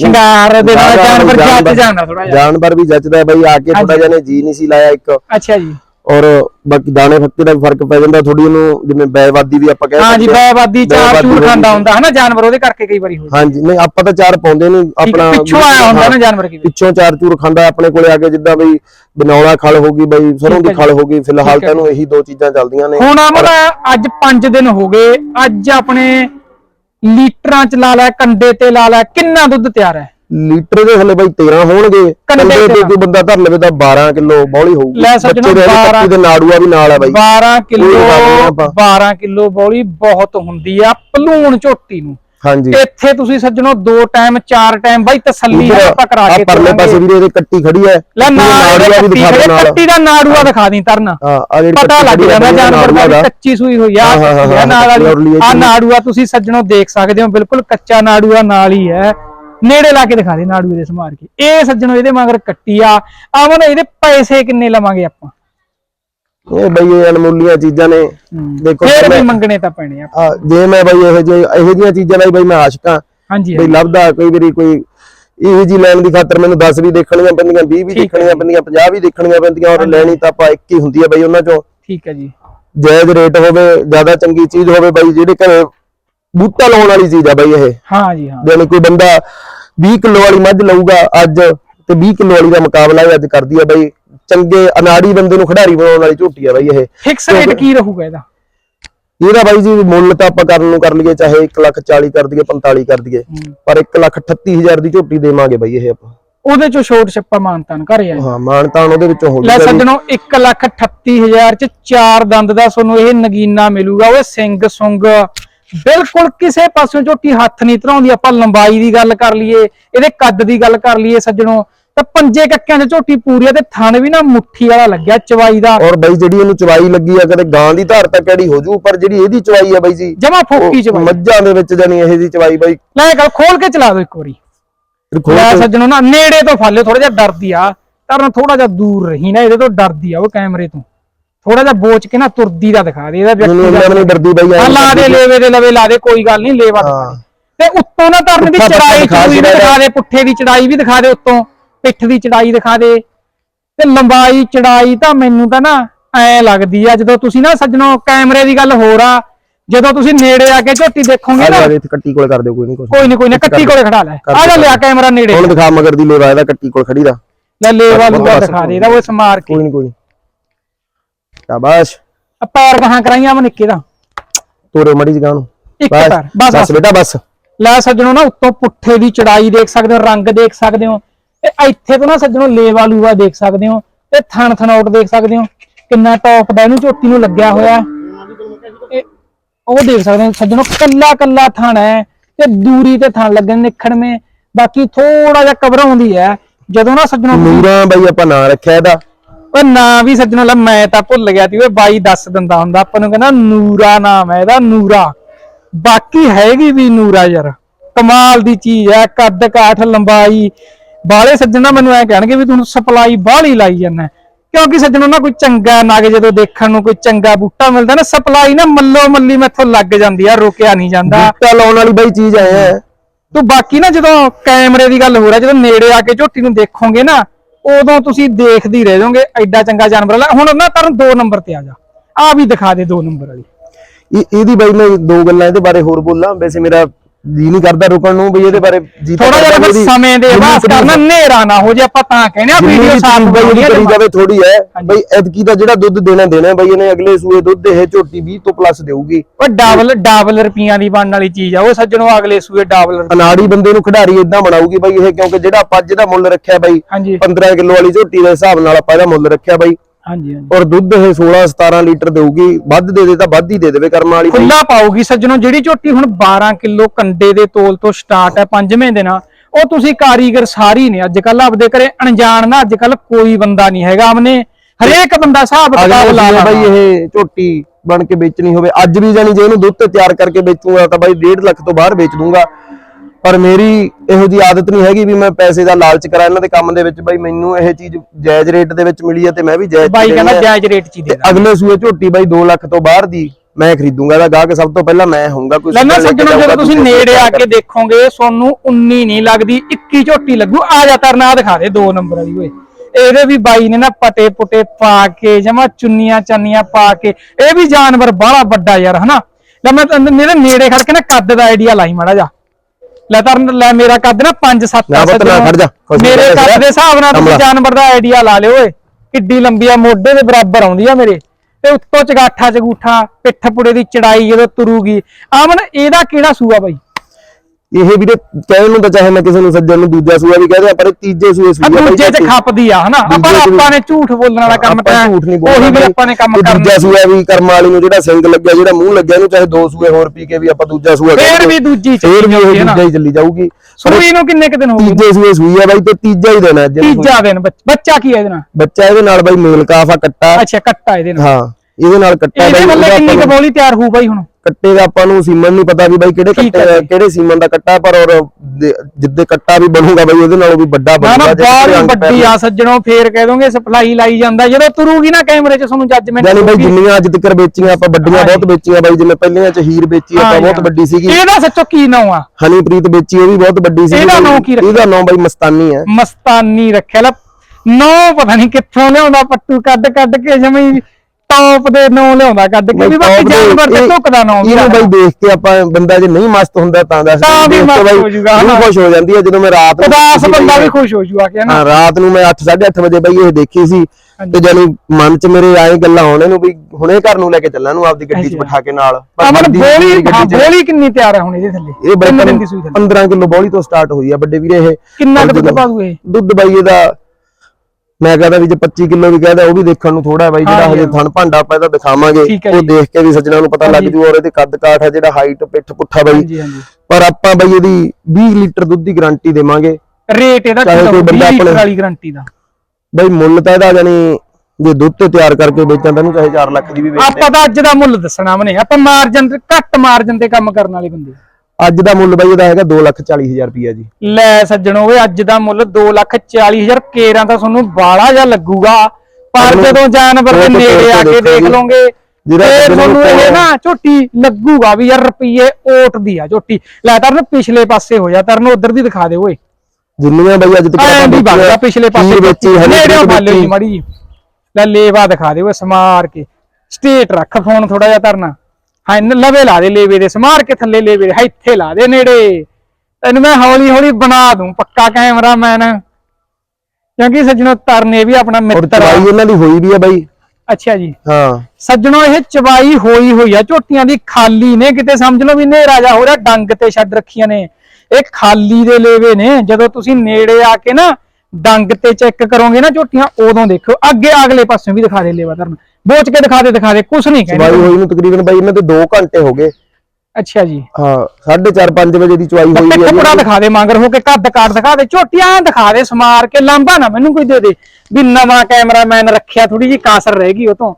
ਸ਼ਿੰਗਾਰ ਦੇ ਨਾਲ ਜਾਨਵਰ ਜੱਜ ਜਾਂਦਾ ਥੋੜਾ ਜਿਹਾ। ਜਾਨਵਰ ਵੀ ਜੱਜਦਾ ਬਾਈ ਆ ਕੇ ਥੋੜਾ ਜਿਹਾ ਨੇ ਜੀ ਨਹੀਂ ਸੀ ਲਾਇਆ ਇੱਕ। ਅੱਛਾ ਜੀ। ਔਰ ਬਾਕੀ ਦਾਣੇ ਫੱਕੇ ਦਾ ਵੀ ਫ਼ਰਕ ਪੈ ਜਾਂਦਾ ਥੋੜੀ ਉਹਨੂੰ ਜਿਵੇਂ ਬੈਵਾਦੀ ਵੀ ਆਪਾਂ ਕਹਿ ਹਾਂ। ਜੀ। ਬੈਵਾਦੀ ਚਾਰ ਚੂਰ ਖਾਂਦਾ। ਹੁੰਦਾ ਹਨਾ ਜਾਨਵਰ ਉਹਦੇ ਕਰਕੇ ਕਈ ਵਾਰੀ ਹੋ ਹਾਂਜੀ ਨਹੀਂ ਆਪਾਂ ਤਾਂ ਚਾਰ ਪਾਉਂਦੇ ਨਹੀਂ ਆਪਣਾ ਪਿੱਛੋਂ ਆਇਆ ਹੁੰਦਾ ਨਾ ਜਾਨਵਰ ਕਿਵੇਂ? ਪਿੱਛੋਂ ਚਾਰ ਚੂਰ ਖਾਂਦਾ ਆਪਣੇ ਕੋਲੇ ਆ ਕੇ ਜਿੱਦਾਂ ਬਈ ਬਨੌਲਾ ਖਲ ਹੋ ਗਈ ਬਈ ਸਰੋਂ ਦੀ ਖਲ ਹੋ ਗਈ ਫਿਲਹਾਲ ਤਾਂ ਇਹਨੂੰ ਇਹੀ ਦੋ ਚੀਜ਼ਾਂ ਚੱਲਦੀਆਂ ਨੇ। ਹੁਣ ਅਮਨ ਅੱਜ 5 ਦਿਨ ਹੋ ਗਏ ਅੱਜ ਆਪਣੇ ਲੀਟਰਾਂ ਚ ਲਾ ਲੈ ਕੰਡੇ ਤੇ ਲਾ ਲੈ ਕਿੰਨਾ ਦੁੱਧ ਤਿਆਰ ਹੈ? ਲੀਟਰ ਦੇ ਹਲੇ ਬਾਈ 13 ਹੋਣਗੇ। ਕੰਡੇ ਤੇ। ਕੋਈ ਬੰਦਾ ਧਰ ਲਵੇ ਤਾਂ 12 ਕਿਲੋ ਬੌਲੀ ਹੋਊਗੀ। ਲੈ ਸੱਜਣੋ, ਬੱਚੇ ਦੇ ਹਲੇ 12 ਕੱਟੀ ਦੇ ਨਾੜੂਆ ਵੀ ਨਾਲ ਆ ਬਾਈ। 12 ਕਿਲੋ ਕੋਈ ਗੱਲ ਨਹੀਂ ਆਪਾਂ। 12 ਕਿਲੋ ਬੋਲੀ ਬਹੁਤ ਹੁੰਦੀ ਆ ਭਲੂਣ ਝੋਟੀ ਨੂੰ। ਹਾਂਜੀ। ਇੱਥੇ ਤੁਸੀਂ ਸੱਜਣੋ ਦੋ ਟਾਈਮ ਚਾਰ ਟਾਈਮ ਬਾਈ ਤਸੱਲੀ ਆਪਾਂ ਕਰਾ ਕੇ ਪਰਲੇ। ਪਾਸੇ ਵੀਰੇ ਇਹਦੇ ਕੱਟੀ ਖੜੀ ਹੈ ਲੈ ਨਾੜੂਆ ਵੀ ਦਿਖਾ ਦੇ ਨਾਲ। ਕੱਟੀ ਦਾ ਨਾੜੂਆ ਦਿਖਾ ਦੀ ਤਰਨ। ਹਾਂ ਆ ਜਿਹੜੀ ਪਤਾ ਲੱਗ ਜਾਂਦਾ ਜਾਨਵਰ ਦਾ ਵੀ ਕੱਚੀ ਸੂਈ ਹੋਈ ਆ। ਆ ਨਾਲ ਵਾਲੀ। ਨਾੜੂਆ ਤੁਸੀਂ ਸੱਜਣੋ ਦੇਖ ਸਕਦੇ ਹੋ ਬਿਲਕੁਲ ਕੱਚਾ ਨਾੜੂਆ ਨਾਲ ਹੀ ਹੈ। ਨੇੜੇ ਲਾ ਕੇ ਦਿਖਾ ਦੇ ਨਾੜੂਏ ਦੇ ਸਮਾਰ ਕੇ। ਇਹ ਸੱਜਣੋ ਇਹਦੇ ਮਗਰ ਕੱਟੀ ਆ। ਆਵਨ ਇਹਦੇ ਪੈਸੇ ਕਿੰਨੇ ਲਵਾਂਗੇ ਆਪਾਂ? ਇਹ ਬਈ ਇਹ ਅਨਮੁੱਲੀਆਂ ਚੀਜ਼ਾਂ ਨੇ। ਦੇਖੋ ਫੇਰ ਵੀ ਮੰਗਣੇ ਤਾਂ ਪੈਣੇ ਆ। ਆ, ਜੇ ਮੈਂ ਬਈ ਇਹੋ ਜਿਹੇ ਇਹੋ ਜਿਹੀਆਂ ਚੀਜ਼ਾਂ ਹੀ ਬਈ ਮੈਂ ਆਸ਼ਿਕਾਂ ਹਾਂਜੀ ਬਈ ਲੱਭਦਾ ਕਈ ਵਾਰੀ ਕੋਈ ਇਹੋ ਜੀ ਲੈਣ ਦੀ ਖਾਤਰ ਮੈਨੂੰ 10 ਵੀ ਦੇਖਣੀਆਂ ਪੈਂਦੀਆਂ 20 ਵੀ ਦੇਖਣੀਆਂ। ਪੈਂਦੀਆਂ 50 ਵੀ ਦੇਖਣੀਆਂ ਪੈਂਦੀਆਂ ਔਰ ਲੈਣੀ ਤਾਂ ਆਪਾਂ ਇੱਕ ਹੀ ਹੁੰਦੀ ਹੈ ਬਈ ਉਹਨਾਂ ਚੋਂ। ਠੀਕ ਹੈ ਜੀ। ਜਾਇਜ਼ ਰੇਟ ਹੋਵੇ ਜ਼ਿਆਦਾ ਚੰਗੀ ਚੀਜ਼ ਹੋਵੇ ਬਈ ਜਿਹੜੇ ਘਰੇ ਬੂਟਾ ਲਾਉਣ ਵਾਲੀ ਚੀਜ਼ ਆ ਬਈ ਇਹ। ਹਾਂ ਜੀ ਹਾਂ। ਯਾਨੀ ਕੋਈ ਬੰਦਾ 20 ਕਿਲੋ ਵਾਲੀ ਮੱਝ ਲਊਗਾ ਅੱਜ ਤੇ 20 ਕਿਲੋ ਵਾਲੀ ਦਾ ਮੁਕਾਬਲਾ ਅੱਜ ਕਰਦੀ ਆ ਬਈ। ਚੰਗੇ ਅਨਾੜੀ ਬੰਦੇ ਨੂੰ ਖਿਡਾਰੀ ਬਣਾਉਣ ਵਾਲੀ ਝੋਟੀ ਆ ਬਈ ਇਹ। ਫਿਕਸ ਰੇਟ ਕੀ ਰਹੂਗਾ ਇਹਦਾ? ਇਹਦਾ ਬਾਈ ਜੀ ਮੁੱਲ ਤਾਂ ਆਪਾਂ ਕਰਨ ਨੂੰ ਕਰ ਲਈਏ ਚਾਹੇ 1 ਲੱਖ 40 ਕਰ ਦਈਏ 45 ਕਰ ਦਈਏ। ਪਰ 1 ਲੱਖ 38 ਹਜ਼ਾਰ ਦੀ ਝੋਟੀ ਦੇਵਾਂਗੇ ਬਾਈ ਇਹ ਆਪਾਂ। ਉਹਦੇ ਚੋਂ ਛੋਟ ਛੱਪਾ ਮਾਨਤਾਨ ਘਰੇ ਆਏ। ਹਾਂ ਮਾਨਤਾਨ ਉਹਦੇ ਵਿੱਚੋਂ ਹੋ ਲੈ ਜੂਗਾ ਜੀ। ਸੱਜਣੋ 138000 ਚ ਚਾਰ ਦੰਦ ਦਾ ਤੁਹਾਨੂੰ ਇਹ ਨਗੀਨਾ ਮਿਲੂਗਾ ਉਹ ਸਿੰਘ ਸੁੰਗ ਬਿਲਕੁਲ ਕਿਸੇ ਪਾਸਿਓਂ ਝੋਟੀ ਹੱਥ ਨਹੀਂ ਧਰਾਉਂਦੀ ਆਪਾਂ ਲੰਬਾਈ ਦੀ ਗੱਲ ਕਰ ਲਈਏ ਇਹਦੇ ਕੱਦ ਦੀ ਗੱਲ ਕਰ ਲਈਏ ਸੱਜਣੋ ਤਾਂ ਪੰਜੇ ਕੱਕਿਆਂ 'ਚ ਝੋਟੀ ਪੂਰੀ ਆ ਤੇ ਥਣ ਵੀ ਨਾ ਮੁੱਠੀ ਵਾਲਾ ਲੱਗਿਆ ਚਵਾਈ ਦਾ। ਔਰ ਬਾਈ ਜਿਹੜੀ ਇਹਨੂੰ ਚਵਾਈ ਲੱਗੀ ਆ ਕਦੇ ਗਾਂ ਦੀ ਧਾਰ ਤਾਂ ਕਿਹੜੀ ਹੋ ਜੂ ਪਰ ਜਿਹੜੀ ਇਹਦੀ ਚਵਾਈ ਆ ਬਾਈ ਜੀ ਜਮਾ ਫੋਕੀ ਚਵਾਈ। ਮੱਝਾਂ ਦੇ ਵਿੱਚ ਜਾਨੀ ਇਹ ਦੀ ਚਵਾਈ ਬਾਈ। ਲੈ ਗੱਲ ਖੋਲ ਕੇ ਚਲਾ ਦਿਓ ਇੱਕ ਵਾਰੀ। ਲੈ ਸੱਜਣੋ ਨਾ ਨੇੜੇ ਤੋਂ ਫਾਲਿਓ ਥੋੜਾ ਜਿਹਾ ਡਰਦੀ ਆ ਤਰਨ ਥੋੜਾ ਜਿਹਾ ਦੂਰ ਰਹੀ ਨਾ ਇਹਦੇ ਤੋਂ ਡਰਦੀ ਆ ਉਹ ਕੈਮਰੇ ਤੋਂ। ਥੋੜਾ ਜਿਹਾ ਬੋਚ ਕੇ ਨਾ ਤੁਰਦੀ ਦਾ ਦਿਖਾ ਦੇ ਇਹਦਾ ਮੈਨੂੰ ਵਿਅਕਤੀ ਡਰਦੀ ਬਾਈ ਲਾ ਦੇ ਲੇਵੇ ਦੇ ਲਵੇ ਲਾ ਦੇ ਕੋਈ ਗੱਲ ਨਹੀਂ ਲੇਵਾ ਦਿਖਾ ਹਾਂ। ਦੇ। ਤੇ ਉੱਤੋਂ ਨਾ ਧਰਨ ਦੀ ਪੁੱਠਾ ਚੜਾਈ ਦਿਖਾ ਚੜੂਈ ਵੀ ਦਿਖਾ ਦੇ। ਪੁੱਠੇ ਦੀ ਚੜਾਈ ਵੀ ਦਿਖਾ ਦੇ ਉੱਤੋਂ ਪਿੱਠ ਦੀ ਚੜਾਈ ਦਿਖਾ ਦੇ। ਤੇ ਲੰਬਾਈ ਚੜਾਈ ਤਾਂ ਮੈਨੂੰ ਤਾਂ ਨਾ ਐ ਲੱਗਦੀ ਆ ਜਦੋਂ ਤੁਸੀਂ ਨਾ ਸੱਜਣੋ ਕੈਮਰੇ ਦੀ ਗੱਲ ਹੋਰ ਆ ਜਦੋਂ ਤੁਸੀਂ ਨੇੜੇ ਆ ਕੇ ਝੋਟੀ ਦੇਖੋਗੇ ਆ ਨਾ ਇੱਥੇ ਕੱਟੀ ਕੋਲ ਕਰ ਦਿਓ ਕੋਈ ਨਹੀਂ ਕੁਛ ਕੋਈ ਨਹੀਂ। ਕੋਈ ਨਾ ਕੱਟੀ ਕੋਲੇ ਖੜਾ ਲੈ। ਆ ਜਾ। ਲਿਆ ਕੈਮਰਾ ਨੇੜੇ। ਹੁਣ ਦਿਖਾ ਮਗਰ ਦੀ ਲੇਵਾ ਇਹਦਾ ਕੱਟੀ ਕੋਲ ਖੜੀ ਦਾ। ਲੈ ਲੇਵਾ ਬਸ, ਦਿਖਾ ਦੇ ਇਹਦਾ ਉਹ ਸਮਾਰ ਕੇ। ਕੋਈ ਨਹੀਂ ਕੋਈ ਸ਼ਾਬਾਸ਼। ਆ ਪੈਰ ਕਹਾਂ ਕਰਾਈਆਂ ਮੈਂ ਨਿੱਕੇ ਦਾ? ਤੋਰੇ ਮੜੀ ਜਗ੍ਹਾ ਨੂੰ। ਇੱਕ ਪੈਰ ਬਸ ਬੇਟਾ ਬਸ। ਲੈ ਸੱਜਣੋ ਨਾ ਉੱਤੋਂ ਪੁੱਠੇ ਦੀ ਚੜਾਈ ਦੇਖ ਸਕਦੇ ਹੋ ਰੰਗ ਦੇਖ ਸਕਦੇ ਹੋ। ਤੇ ਇੱਥੇ ਤੋਂ ਨਾ ਸੱਜਣੋ ਲੇਵਾ ਲੂਵਾ ਦੇਖ ਸਕਦੇ ਹੋ ਤੇ ਥਣ ਥਣਾਉਟ ਦੇਖ ਸਕਦੇ ਹੋ। ਕਿੰਨਾ ਟੌਪ ਦਾ ਇਹਨੂੰ ਝੋਟੀ ਨੂੰ ਲੱਗਿਆ ਹੋਇਆ। ਉਹ ਦੇਖ ਸਕਦੇ ਹੋ ਸੱਜਣੋ ਕੱਲਾ ਕੱਲਾ ਥਣ ਹੈ ਤੇ ਦੂਰੀ ਤੇ ਥਣ ਲੱਗਣ ਨਿਖੜਵੇਂ ਬਾਕੀ ਥੋੜਾ ਜਿਹਾ ਘਬਰਾਉਂਦੀ ਹੈ। ਜਦੋਂ ਨਾ ਸੱਜਣੋ ਨੂਰਾਂ ਬਾਈ ਆਪਾਂ ਨਾਂ ਰੱਖਿਆ ਇਹਦਾ। ਓਏ ਨਾਂ ਵੀ ਸੱਜਣੋ ਲੈ ਮੈਂ ਤਾਂ ਭੁੱਲ ਗਿਆ ਸੀ ਓਏ ਬਾਈ ਦੱਸ ਦਿੰਦਾ ਹੁੰਦਾ ਆਪਾਂ ਨੂੰ ਕਹਿੰਦਾ ਨੂਰਾ ਨਾਮ ਹੈ ਇਹਦਾ ਨੂਰਾ। ਬਾਕੀ ਹੈਗੀ ਵੀ ਨੂਰਾ ਯਾਰ ਕਮਾਲ ਦੀ ਚੀਜ਼ ਹੈ ਕੱਦ ਕਾਠ ਲੰਬਾਈ। ਬਾਲੇ ਸੱਜਣਾ ਮੈਨੂੰ ਐ ਕਹਿਣਗੇ ਵੀ ਤੂੰ ਸਪਲਾਈ ਬਾਹਲੀ ਲਾਈ ਜਾਂਦਾ ਕਿਉਂਕਿ ਸੱਜਣੋ ਨਾ ਕੋਈ ਚੰਗਾ ਨਗ ਜਦੋਂ ਦੇਖਣ ਨੂੰ ਕੋਈ ਚੰਗਾ ਬੂਟਾ ਮਿਲਦਾ ਨਾ ਸਪਲਾਈ ਨਾ ਮੱਲੋ ਮੱਲੀ ਮੈਥੋਂ ਲੱਗ ਜਾਂਦੀ ਆ ਰੁਕਿਆ ਨਹੀਂ ਜਾਂਦਾ। ਬੂਟਾ ਲਾਉਣ ਵਾਲੀ ਬਾਈ ਚੀਜ਼ ਐ ਤੂੰ ਬਾਕੀ ਨਾ ਜਦੋਂ ਕੈਮਰੇ ਦੀ ਗੱਲ ਹੋ ਰਹੀ ਜਦੋਂ ਨੇੜੇ ਆ ਕੇ ਝੋਟੀ ਨੂੰ ਦੇਖੋਗੇ ਨਾ ਉਦੋਂ ਤੁਸੀਂ ਦੇਖਦੀ ਰਹਿ ਜਾਓਗੇ, ਐਡਾ ਚੰਗਾ ਜਾਨਵਰ ਲਾ। ਹੁਣ ਨਾ ਤਰਨ 2 ਨੰਬਰ ਤੇ ਆ ਜਾ। ਆ ਵੀ ਦਿਖਾ ਦੇ 2 ਨੰਬਰ ਵਾਲੀ। ਇਹ ਇਹਦੀ ਬਾਈ ਮੈਂ ਦੋ ਗੱਲਾਂ ਇਹਦੇ ਬਾਰੇ ਹੋਰ ਬੋਲਾਂ। ਵੈਸੇ ਮੇਰਾ ਜੀ ਨਹੀਂ ਕਰਦਾ ਰੁਕਣ ਨੂੰ ਵੀ ਇਹਦੇ ਬਾਰੇ ਜੀ ਥੋੜਾ ਜਿਹਾ ਬਸ ਇਹਦੀ ਸਮੇਂ ਦੇ ਤਰੀਕ- ਕਰਨਾ ਨੇਰਾ ਨਾ ਹੋ ਜੇ ਆਪਾਂ ਤਾਂ ਕਹਿੰਦੇ ਆ ਵੀਡੀਓ ਸਾਫ਼ ਬਾਈ ਇਹਦੀ ਕਰੀ ਜਾਵੇ ਥੋੜੀ ਹੈ ਬਈ ਐਤਕੀ ਦਾ ਜਿਹੜਾ ਦੁੱਧ ਦੇਣਾ ਦੇਣਾ ਬਾਈ ਇਹਨੇ ਅਗਲੇ ਸੂਏ ਦੁੱਧ ਇਹ ਝੋਟੀ 20 ਤੋਂ ਪਲੱਸ ਦੇਊਗੀ। ਉਹ ਡਬਲ ਡਬਲ ਰੁਪਈਆਂ ਦੀ ਬਣਨ ਵਾਲੀ ਚੀਜ਼ ਆ ਉਹ ਸੱਜਣੋ ਅਗਲੇ ਸੂਏ ਡਬਲ ਅਨਾੜੀ ਬੰਦੇ ਨੂੰ ਖਿਡਾਰੀ ਇਦਾਂ ਬਣਾਊਗੀ ਬਾਈ ਇਹ ਕਿਉਂਕਿ ਜਿਹੜਾ ਆਪਾਂ ਅੱਜ ਦਾ ਮੁੱਲ ਰੱਖਿਆ ਬਾਈ ਹਾਂਜੀ। 15 ਕਿਲੋ ਵਾਲੀ ਝੋਟੀ ਦੇ ਹਿਸਾਬ ਨਾਲ ਆਪਾਂ ਇਹਦਾ ਮੁੱਲ ਰੱਖਿਆ ਬਾਈ। ਹਾਂਜੀ ਹਾਂਜੀ। ਔਰ ਦੁੱਧ ਇਹ 16 17 ਲੀਟਰ ਦੇਊਗੀ ਵੱਧ ਦੇ ਦੇ ਤਾਂ ਵੱਧ ਹੀ ਦੇ ਦੇਵੇ ਕਰਮ ਵਾਲੀ ਖੁੱਲਾ ਪਾਉਗੀ ਸੱਜਣੋ ਜਿਹੜੀ ਝੋਟੀ ਹੁਣ 12 ਕਿਲੋ ਕੰਡੇ ਦੇ ਤੋਲ ਤੋਂ ਸਟਾਰਟ ਹੈ ਪੰਜਵੇਂ ਦਿਨਾਂ ਉਹ ਤੁਸੀਂ ਕਾਰੀਗਰ ਸਾਰੀ ਨੇ। ਅੱਜ ਕੱਲ ਆਪਦੇ ਘਰੇ ਅਣਜਾਣ ਨਾ ਅੱਜ ਕੱਲ ਕੋਈ ਬੰਦਾ ਨਹੀਂ ਹੈਗਾ ਆਮਨੇ ਹਰੇਕ ਬੰਦਾ ਹਿਸਾਬ ਕਿਤਾਬ ਲਾ ਸੂਏ ਲਾ ਬਾਈ ਇਹ ਝੋਟੀ ਬਣ ਕੇ ਵੇਚਣੀ ਹੋਵੇ। ਅੱਜ ਵੀ ਜਾਨੀ ਜੇ ਇਹਨੂੰ ਦੁੱਧ ਤੇ ਤਿਆਰ ਕਰਕੇ ਵੇਚੂਗਾ ਤਾਂ ਬਾਈ 1.5 ਲੱਖ ਤੋਂ ਬਾਹਰ ਵੇਚ ਦੂੰਗਾ। ਪਰ ਮੇਰੀ ਇਹੋ ਜੀ ਆਦਤ ਨਹੀਂ ਹੈਗੀ ਵੀ ਮੈਂ ਪੈਸੇ ਦਾ ਲਾਲਚ ਕਰਾਂ। ਇਹਨਾਂ ਦੇ ਕੰਮ ਦੇ ਵਿੱਚ ਬਾਈ ਮੈਨੂੰ ਇਹ ਚੀਜ਼ ਜਾਇਜ਼ ਰੇਟ ਦੇ ਵਿੱਚ ਮਿਲੀ ਹੈ ਤੇ ਮੈਂ ਵੀ ਜਾਇਜ਼ ਬਾਈ ਕਹਿੰਦਾ। ਜਾਇਜ਼ ਰੇਟ ਚ ਹੀ ਦੇ ਅਗਲੇ ਸੂਏ ਝੋਟੀ ਬਾਈ 2 ਲੱਖ ਤੋਂ ਬਾਹਰ ਦੀ ਮੈਂ ਖਰੀਦੂੰਗਾ ਇਹਦਾ ਗਾਹਕ ਸਭ ਤੋਂ ਪਹਿਲਾਂ ਮੈਂ ਹੋਊਂਗਾ ਕੋਈ ਲੈਣਾ ਸੱਜਣੋ ਜਦੋਂ ਤੁਸੀਂ ਨੇੜੇ ਆ ਕੇ ਦੇਖੋਗੇ ਤੁਹਾਨੂੰ 19 ਨਹੀਂ ਲੱਗਦੀ 21 ਝੋਟੀ ਲੱਗੂ। ਆ ਜਾ ਤਰਨਾ ਦਿਖਾ ਦੇ ਦੋ ਨੰਬਰ ਵਾਲੀ ਓਏ। ਇਹਦੇ ਵੀ ਬਾਈ ਨੇ ਨਾ ਪਟੇ ਪੁਟੇ ਪਾ ਕੇ ਜਮਾ ਚੁੰਨੀਆਂ ਚਾਨੀਆਂ ਪਾ ਕੇ ਇਹ ਵੀ ਜਾਨਵਰ ਬਾਹਲਾ ਵੱਡਾ ਯਾਰ ਹਨਾ? ਲੈ ਮੈਂ ਨੇੜੇ ਖੜ ਕੇ ਨਾ ਕੱਦ ਦਾ ਆਈਡੀਆ ਲਾਈ ਮਾੜਾ ਜਾ ਲੈ ਤਰਨ ਲੈ ਮੇਰਾ ਕੱਦ ਨਾ 5 7 ਨਾ ਪੁੱਤ, ਨਾ ਖੜ ਜਾ, ਖੁਸ਼ ਹੋ ਮੇਰੇ ਜਾ। ਕੱਦ ਦੇ ਹਿਸਾਬ ਨਾਲ ਤੁਸੀਂ। ਜਾਨਵਰ ਦਾ ਆਈਡੀਆ ਲਾ ਲਿਓ ਓਏ। ਕਿੱਡੀ ਲੰਬੀ ਆ ਮੋਢੇ ਦੇ ਬਰਾਬਰ ਆਉਂਦੀ ਆ ਮੇਰੇ। ਤੇ ਉੱਤੋਂ ਚਗਾਠਾ ਚਗੂਠਾ ਪਿੱਠ ਪੁੜੇ ਦੀ ਚੜਾਈ ਜਦੋਂ ਤੁਰੂਗੀ। ਆਮਨ ਇਹਦਾ ਕਿਹੜਾ ਸੂਆ ਬਾਈ? ਇਹ ਵੀਰੇ ਕਹਿਣ ਨੂੰ ਤਾਂ ਚਾਹੇ ਮੈਂ ਕਿਸੇ ਨੂੰ ਸੱਜਣ ਨੂੰ ਦੂਜਾ ਸੂਆ ਵੀ ਕਹਦੇ ਪਰ ਇਹ ਤੀਜੇ ਸੂਏ ਆ ਸੂਆ ਬਾਈ ਦੂਜੇ ਚ। ਖੱਪਦੀ ਆ ਹਨਾ? ਆਪਾਂ ਆਪਾਂ ਨੇ ਝੂਠ ਬੋਲਣ ਵਾਲਾ ਕੰਮ ਤਾਂ ਝੂਠ ਨਹੀਂ ਉਹੀ ਵੀ ਆਪਾਂ ਨੇ ਕੰਮ ਕਰਨਾ। ਦੂਜਾ ਸੂਆ ਵੀ ਕਰਮ ਵਾਲੀ ਨੂੰ ਜਿਹੜਾ ਸਿੰਗ ਲੱਗਿਆ ਜਿਹੜਾ ਮੂੰਹ ਲੱਗਿਆ ਇਹਨੂੰ ਚਾਹੇ ਦੋ ਸੂਏ ਹੋਰ ਪੀ ਕੇ ਵੀ ਆਪਾਂ ਦੂਜਾ ਸੂਆ ਫੇਰ। ਵੀ ਦੂਜੀ ਫੇਰ ਵੀ ਉਹ ਦੂਜਾ ਹੀ ਚੱਲੀ ਜਾਊਗੀ। ਸੂਈ ਨੂੰ ਕਿੰਨੇ ਕੁ ਦਿਨ ਹੋ ਗਏ? ਤੀਜੇ ਸੂਏ ਸੂਈ ਆ ਬਾਈ ਤੇ ਤੀਜਾ ਹੀ ਇਹਨੂੰ ਸੂਈ। ਤੀਜਾ ਦਿਨ ਬੱਚ- ਕੀ ਹੈ ਇਹਦੇ ਨਾਲ? ਬੱਚਾ ਇਹਦੇ ਨਾਲ ਬਾਈ ਮੇਲ ਕਾਫ ਆ ਕੱਟਾ। ਅੱਛਾ ਕੱਟਾ ਇਹਦੇ ਨਾਲ। ਹਾਂ ਇਹਦੇ ਨਾਲ ਕੱਟਾ ਇਹਦੇ ਬਾਈ ਵੱਲੇ ਉਹਦਾ ਕਿੰਨੀ ਕੁ ਬੋਲੀ ਤਿਆਰ ਹੋਊ ਬਾਈ ਹੁਣ? ਕੱਟੇ ਦਾ ਆਪਾਂ ਨੂੰ ਸੀਮਨ ਨਹੀਂ ਪਤਾ ਵੀ ਬਾਈ ਕਿਹੜੇ ਕੱਟੇ। ਕਿਹੜੇ ਸੀਮਨ ਦਾ ਕੱਟਾ ਪਰ ਔਰ ਦੇ- ਜਿੱਦੇ ਕੱਟਾ ਵੀ ਬਣੂਗਾ ਬਾਈ ਉਹਦੇ ਨਾਲੋਂ ਵੀ ਵੱਡਾ ਨਾ ਨਾ ਬਣੂਗਾ ਰੰਗ ਵੱਡੀ ਆ ਸੱਜਣੋ ਫੇਰ ਕਹਿ ਦੋਗੇ ਸਪਲਾਈ ਲਾਈ ਜਾਂਦਾ ਜਦੋਂ ਤੁਰੂਗੀ ਨਾ ਕੈਮਰੇ 'ਚ ਤੁਹਾਨੂੰ ਜੱਜਮੈਂਟ ਯਾਨੀ ਬਾਈ ਜਿੰਨੀਆਂ ਅੱਜ ਤੱਕ ਵੇਚੀਆਂ ਆਪਾਂ ਵੱਡੀਆਂ ਬਹੁਤ ਵੇਚੀਆਂ ਬਾਈ ਜਿਵੇਂ ਪਹਿਲੀਆਂ ਚ ਹੀਰ ਵੇਚੀ ਆਪਾਂ ਬਹੁਤ ਵੱਡੀ ਸੀਗੀ। ਇਹਦਾ ਸੱਚੋ ਕੀ ਨਾਮ ਆ? ਹਨੀਪ੍ਰੀਤ ਵੇਚੀ ਉਹ ਵੀ ਬਹੁਤ ਵੱਡੀ ਸੀ ਇਹਦਾ ਨਾਂ ਕੀ ਰੱਖਿਆ? ਇਹਦਾ ਨਾਮ ਬਾਈ ਮਸਤਾਨੀ ਹੈ। ਮਸਤਾਨੀ ਰੱਖਿਆ। ਲੈ ਨੋ ਪਤਾ ਨਹੀਂ ਕਿੱਥੋਂ ਲਿਆਉਂਦਾ ਪੱਟੂ ਕੱਢ ਕੱਢ ਕੇ ਜਮੀ ਟੌਪ ਦੇ ਨੋ ਲਿਆਉਂਦਾ ਕੱਢ ਕੇ ਵੀ ਬਾਕੀ ਜਾਨਵਰ ਤੇ ਧੁੱਕਦਾ ਨੋ ਇਹਨੂੰ ਬਾਈ ਦੇਖ ਕੇ ਆਪਾਂ ਬੰਦਾ ਜੇ ਨਹੀਂ ਮਸਤ ਹੁੰਦਾ ਤਾਂ ਦੱਸ ਤਾਂ ਵੀ ਮਸਤ ਹੋ। ਖੁਸ਼ ਹੋ ਜਾਂਦੀ ਹੈ ਜਦੋਂ ਮੈਂ ਰਾਤ ਨੂੰ ਉਦਾਸ ਬੰਦਾ ਵੀ ਖੁਸ਼ ਹੋ ਜੂਗਾ ਕਿ ਨਾ। ਰਾਤ ਨੂੰ ਮੈਂ 8:30 ਵਜੇ ਬਾਈ ਇਹ ਦੇਖੀ ਸੀ ਤੇ ਜਾਨੀ ਮਨ ਚ ਮੇਰੇ ਆਏ ਗੱਲਾਂ ਆਉਣੇ ਨੂੰ ਵੀ ਹੁਣੇ ਘਰ ਨੂੰ ਲੈ ਕੇ ਚੱਲਾਂ ਨੂੰ ਆਪਦੀ ਗੱਡੀ 'ਚ। ਬਿਠਾ ਕੇ ਨਾਲ। ਅਮਨ ਬੋਲੀ ਬੋਲੀ ਕਿੰਨੀ ਤਿਆਰ ਹੈ ਹੁਣ ਇਹਦੇ ਥੱਲੇ? ਇਹ ਦੀ ਥੱਲੇ? 15 ਕਿਲੋ ਬੋਲੀ ਤੋਂ ਸਟਾਰਟ ਹੋਈ ਆ ਵੱਡੇ ਵੀਰੇ ਇਹ। ਕਿੰਨਾ ਦੁੱਧ ਇਹ ਦੁੱਧ ਬਾਈ ਇਹਦਾ ਮੈਂ ਕਹਦਾ ਵੀ ਜੇ 25 ਕਿਲੋ ਵੀ ਕਹਦਾ ਉਹ ਵੀ ਦੇਖਣ ਨੂੰ ਥੋੜਾ ਹੈ ਬਾਈ ਜਿਹੜਾ ਹਜੇ। ਥਣ ਭਾਂਡਾ ਆਪਾਂ ਇਹਦਾ ਦਿਖਾਵਾਂਗੇ ਉਹ। ਦੇਖ ਕੇ ਵੀ ਸੱਜਣਾ ਨੂੰ ਪਤਾ ਲੱਗ। ਜੂ। ਔਰ ਇਹਦੇ ਕੱਦ ਕਾਠ ਹੈ ਜਿਹੜਾ ਹਾਈਟ ਪਿੱਠ ਪੁੱਠਾ ਬਾਈ। ਪਰ ਆਪਾਂ ਬਾਈ ਇਹਦੀ 20 ਲੀਟਰ ਦੁੱਧ ਦੀ ਗਾਰੰਟੀ ਦੇਵਾਂਗੇ। ਰੇਟ ਇਹਦਾ ਚਾਹੇ ਕਿਲੋ ਕੋਈ ਬੰਦਾ 20 ਲੀਟਰ ਵਾਲੀ ਗਾਰੰਟੀ ਦਾ। ਬਾਈ ਮੁੱਲ ਤਾਂ ਇਹਦਾ ਜਾਨੀ ਜੇ ਦੁੱਧ ਤੇ ਤਿਆਰ ਕਰਕੇ ਵੇਚਾਂ ਤਾਂ ਇਹਨੂੰ ਚਾਹੇ 4 ਲੱਖ ਦੀ ਵੀ ਵੇਚ ਆਪਾਂ ਤਾਂ ਅੱਜ ਦਾ ਮੁੱਲ ਦੱਸਣਾ ਮਨੇ ਆਪਾਂ ਮਾਰਜਨ ਘੱਟ ਮਾਰਜਨ ਤੇ ਕੰਮ ਕਰਨ ਵਾਲੇ ਬੰਦੇ ਅੱਜ ਦਾ ਮੁੱਲ ਬਾਈ ਇਹਦਾ ਹੈਗਾ 2 ਲੱਖ 40 ਹਜ਼ਾਰ ਰੁਪਿਆ ਜੀ। ਲੈ ਸੱਜਣੋ ਓਏ ਅੱਜ ਦਾ ਮੁੱਲ 240000 ਕੇਰਾਂ ਤਾਂ ਤੁਹਾਨੂੰ ਬਾਲਾ ਜਾਂ ਲੱਗੂਗਾ। ਪਰ ਜਦੋਂ ਜਾਨਵਰ ਦੇ ਤਾਂ ਨੇੜੇ ਆ ਕੇ ਦੇਖ ਫਿਰ ਸੱਜਣੋਂ ਤੁਹਾਨੂੰ ਇਹ ਨਾ ਝੋਟੀ ਲੱਗੂਗਾ ਵੀ ਯਾਰ ਰੁਪਈਏ ਓਟ ਦੀ ਆ ਝੋਟੀ। ਲੈ ਤਰਨ ਪਿਛਲੇ ਪਾਸੇ ਹੋ ਜਾ ਤਰਨ ਉਧਰ ਦੀ ਦਿਖਾ ਦੇ ਓਏ। ਜਿੰਨੀਆਂ ਬਾਈ ਅੱਜ ਤੱਕ ਵਗਦਾ ਪਿਛਲੇ ਪਾਸੇ ਵੇਚੀ ਲਿਓ ਜੀ ਮਾੜੀ ਲੈ ਲੇਵਾ ਦਿਖਾ ਦੇ ਓਏ ਸਮਾਰ ਕੇ। ਸਟੇਟ ਰੱਖ ਫੋਨ ਥੋੜਾ ਜਿਹਾ ਤਰਨਾ। ਹਾਂ ਇਹਨੂੰ ਲਵੇ ਲਾ ਦੇ ਲੇਵੇ ਦੇ ਸਮਾਰ ਕੇ ਥੱਲੇ ਲੇਵੇ ਦੇ ਇੱਥੇ ਲਾ ਦੇ ਨੇੜੇ। ਤੈਨੂੰ ਮੈਂ ਹੌਲੀ ਹੌਲੀ ਬਣਾ ਦੂੰ ਪੱਕਾ ਕੈਮਰਾਮੈਨ। ਕਿਉਂਕਿ ਸੱਜਣੋ ਤਰਨੇ ਵੀ ਆਪਣਾ ਮਿੱਤਰ ਆ। ਚਵਾਈ ਇਹਨਾਂ ਦੀ ਹੋਈ ਵੀ ਆ ਬਾਈ। ਅੱਛਾ ਜੀ। ਹਾਂ। ਸੱਜਣੋ ਇਹ ਚਵਾਈ ਹੋਈ ਹੋਈ ਆ ਝੋਟੀਆਂ ਦੀ ਖਾਲੀ ਨੇ ਕਿਤੇ ਸਮਝ ਲਓ ਵੀ ਨੇਰਾ ਜਾ ਹੋ ਰਿਹਾ ਡੰਗ ਤੇ ਛੱਡ ਰੱਖੀਆਂ ਨੇ। ਇਹ ਖਾਲੀ ਦੇ ਲੇਵੇ ਨੇ ਜਦੋਂ ਤੁਸੀਂ ਨੇੜੇ ਆ ਕੇ ਨਾ ਡੰਗ ਤੇ ਚੈੱਕ ਕਰੋਗੇ ਨਾ ਝੋਟੀਆਂ ਉਦੋਂ ਦੇਖੋ ਅੱਗੇ ਅਗਲੇ ਪਾਸੇ ਵੀ ਦਿਖਾ ਦੇ ਲੇਵਾ ਧਰਨ। ਬੋਚ ਕੇ ਦਿਖਾ ਦੇ ਦਿਖਾ ਦੇ ਕੁਛ ਨਹੀਂ ਚਵਾਈ ਕਹਿੰਦੇ ਹੋਈ ਨੂੰ ਤਕਰੀਬਨ ਬਾਈ ਇਹਨਾਂ ਤੇ 2 ਘੰਟੇ ਹੋ ਗਏ। ਅੱਛਾ ਜੀ। ਹਾਂ 4:30 5 ਵਜੇ ਦੀ ਚਵਾਈ ਹੋਈ ਹੈ ਪੁੜਾ ਦਿਖਾ ਦੇ ਮੰਗਰ ਹੋ ਕੇ ਕੱਦ ਕਾਟ ਦਿਖਾ ਦੇ ਝੋਟੀਆਂ ਦਿਖਾ ਦੇ ਸਮਾਰ ਕੇ ਲਾਂਬਾ ਨਾ ਮੈਨੂੰ ਕੋਈ ਦੇ ਦੇ। ਵੀ ਨਵਾਂ ਕੈਮਰਾਮੈਨ ਰੱਖਿਆ ਥੋੜੀ ਜੀ ਕਾਸਰ ਰਹੇਗੀ ਉਹ ਤੋਂ।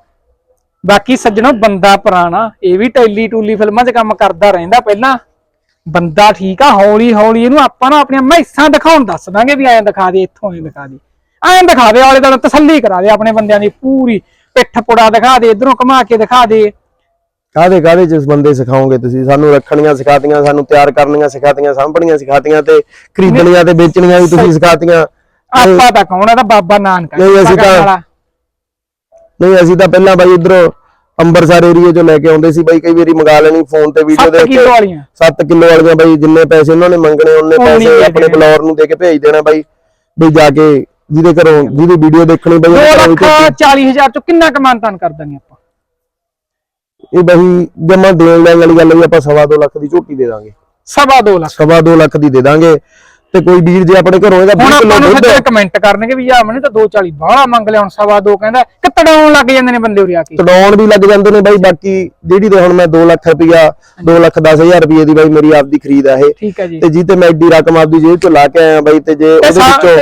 ਬਾਕੀ ਸੱਜਣੋ ਬੰਦਾ ਪੁਰਾਣਾ ਇਹ ਵੀ ਟੈਲੀ ਟੂਲੀ ਫਿਲਮਾਂ 'ਚ ਕੰਮ ਕਰਦਾ ਰਹਿੰਦਾ ਪਹਿਲਾਂ। ਬੰਦਾ ਠੀਕ ਆ ਹੌਲੀ ਹੌਲੀ ਇਹਨੂੰ ਆਪਾਂ ਨਾ ਆਪਣੀਆਂ ਮੈਸਾਂ ਦਿਖਾਉਣ ਦੱਸ ਦਾਂਗੇ ਵੀ ਐਂ ਦਿਖਾ ਦੇ ਇੱਥੋਂ ਐਂ ਦਿਖਾ ਦੇ। ਐਂ ਦਿਖਾ ਦੇ ਵਾਲੇ ਦਾ ਤਸੱਲੀ ਕਰਾ ਦੇ ਆਪਣੇ ਬੰਦਿਆਂ ਦੀ ਪੂਰੀ। ਪਿੱਠ ਪੁੜਾ ਦਿਖਾ ਦੇ ਇਧਰੋਂ ਘੁਮਾ ਕੇ ਦਿਖਾ ਦੇ। ਕਾਦੇ ਕਾਦੇ ਜਿਸ ਬੰਦੇ ਸਿਖਾਓਗੇ ਤੁਸੀਂ? ਸਾਨੂੰ ਰੱਖਣੀਆਂ ਸਿਖਾਤੀਆਂ ਸਾਨੂੰ ਤਿਆਰ ਕਰਨੀਆਂ ਸਿਖਾਤੀਆਂ ਸਾਂਭਣੀਆਂ ਸਿਖਾਤੀਆਂ ਤੇ ਖਰੀਦਣੀਆਂ ਤੇ ਵੇਚਣੀਆਂ ਵੀ ਤੁਸੀਂ ਸਿਖਾਤੀਆਂ। ਆਪਾਂ ਤਾਂ ਕੌਣ ਆ? ਤਾਂ ਬਾਬਾ ਨਾਨਕ। ਨਹੀਂ, ਅਸੀਂ ਤਾਂ-। ਨਹੀਂ ਅਸੀਂ ਤਾਂ ਪਹਿਲਾਂ ਬਾਈ ਇਧਰੋਂ ਅੰਮ੍ਰਿਤਸਰ ਏਰੀਏ ਚੋਂ ਲੈ ਕੇ ਆਉਂਦੇ ਸੀ ਬਾਈ ਕਈ ਵਾਰੀ ਮੰਗਾ ਲੈਣੀ ਫੋਨ ਤੇ ਵੀਡੀਓ ਦੇਖ ਕਿਲੋ ਕੇ। ਵਾਲੀਆਂ। 7 ਕਿਲੋ ਵਾਲੀਆਂ ਬਾਈ ਜਿੰਨੇ ਪੈਸੇ ਉਹਨਾਂ ਨੇ ਮੰਗਣੇ ਉਹਨੇ ਪੈਸੇ ਆਪਣੇ। ਬਲੌਰ ਨੂੰ ਦੇ ਕੇ ਭੇਜ ਦੇਣਾ ਬਾਈ। ਵੀ ਜਾ ਕੇ ਜਿਹਦੇ ਘਰੋਂ ਜਿਹਦੀ ਵੀਡੀਓ ਦੇਖਣੀ ਬਾਈ 2 ਉਹਦੇ ਘਰੋਂ ਲੱਖ ਹੀ 40 ਹਜ਼ਾਰ ਚੋਂ ਕਿੰਨਾ ਕਮਾਨਤਾਨ ਕਰ ਦਾਂਗੇ ਆਪਾਂ? ਇਹ ਬਾਈ ਜਮਾ ਦੇਣ ਲੈਣ ਵਾਲੀ ਗੱਲ ਵੀ ਆਪਾਂ ਸਵਾ ਦੋ ਲੱਖ ਦੀ ਝੋਟੀ ਦੇ ਦਾਂਗੇ। ਸਵਾ 2 ਲੱਖ। ਸਵਾ ਦੋ ਲੱਖ ਦੀ ਦੇ ਦਾਂਗੇ। ਤੇ ਕੋਈ ਵੀਰ ਜੇ ਆਪਣੇ ਘਰੋਂ ਇਹਦਾ ਹੁਣ 20 ਕਿਲੋ ਆਪਾਂ ਨੂੰ ਦੁੱਧ ਫਿਰ ਕਮੈਂਟ ਕਰਨਗੇ ਵੀ ਯਾ ਮਨੇ ਤਾਂ 240 ਬਾਹਲਾ ਮੰਗ ਲਿਆ ਹੁਣ ਸਵਾ 2 ਕਹਿੰਦਾ ਕਿ ਤੜਾਉਣ ਲੱਗ ਜਾਂਦੇ ਨੇ ਬੰਦੇ ਉਰੇ ਆ ਕੇ। ਤੜਾਉਣ ਵੀ ਲੱਗ ਜਾਂਦੇ ਨੇ ਬਾਈ ਬਾਕੀ ਜਿਹੜੀ ਤੇ ਹੁਣ ਮੈਂ 2 ਲੱਖ ਰੁਪਇਆ 2 ਲੱਖ 10 ਹਜ਼ਾਰ ਰੁਪਏ ਦੀ ਬਾਈ ਮੇਰੀ ਆਪਦੀ ਖਰੀਦ ਆ ਇਹ। ਠੀਕ ਹੈ ਜੀ। ਤੇ ਜੀ ਤੇ ਮੈਂ ਐਡੀ ਰਕਮ ਆਪਦੀ ਜੇਬ ਚੋਂ ਲਾ ਕੇ ਆਇਆ ਬਾਈ ਤੇ ਜੇ ਉਹਦੇ ਵਿੱਚੋਂ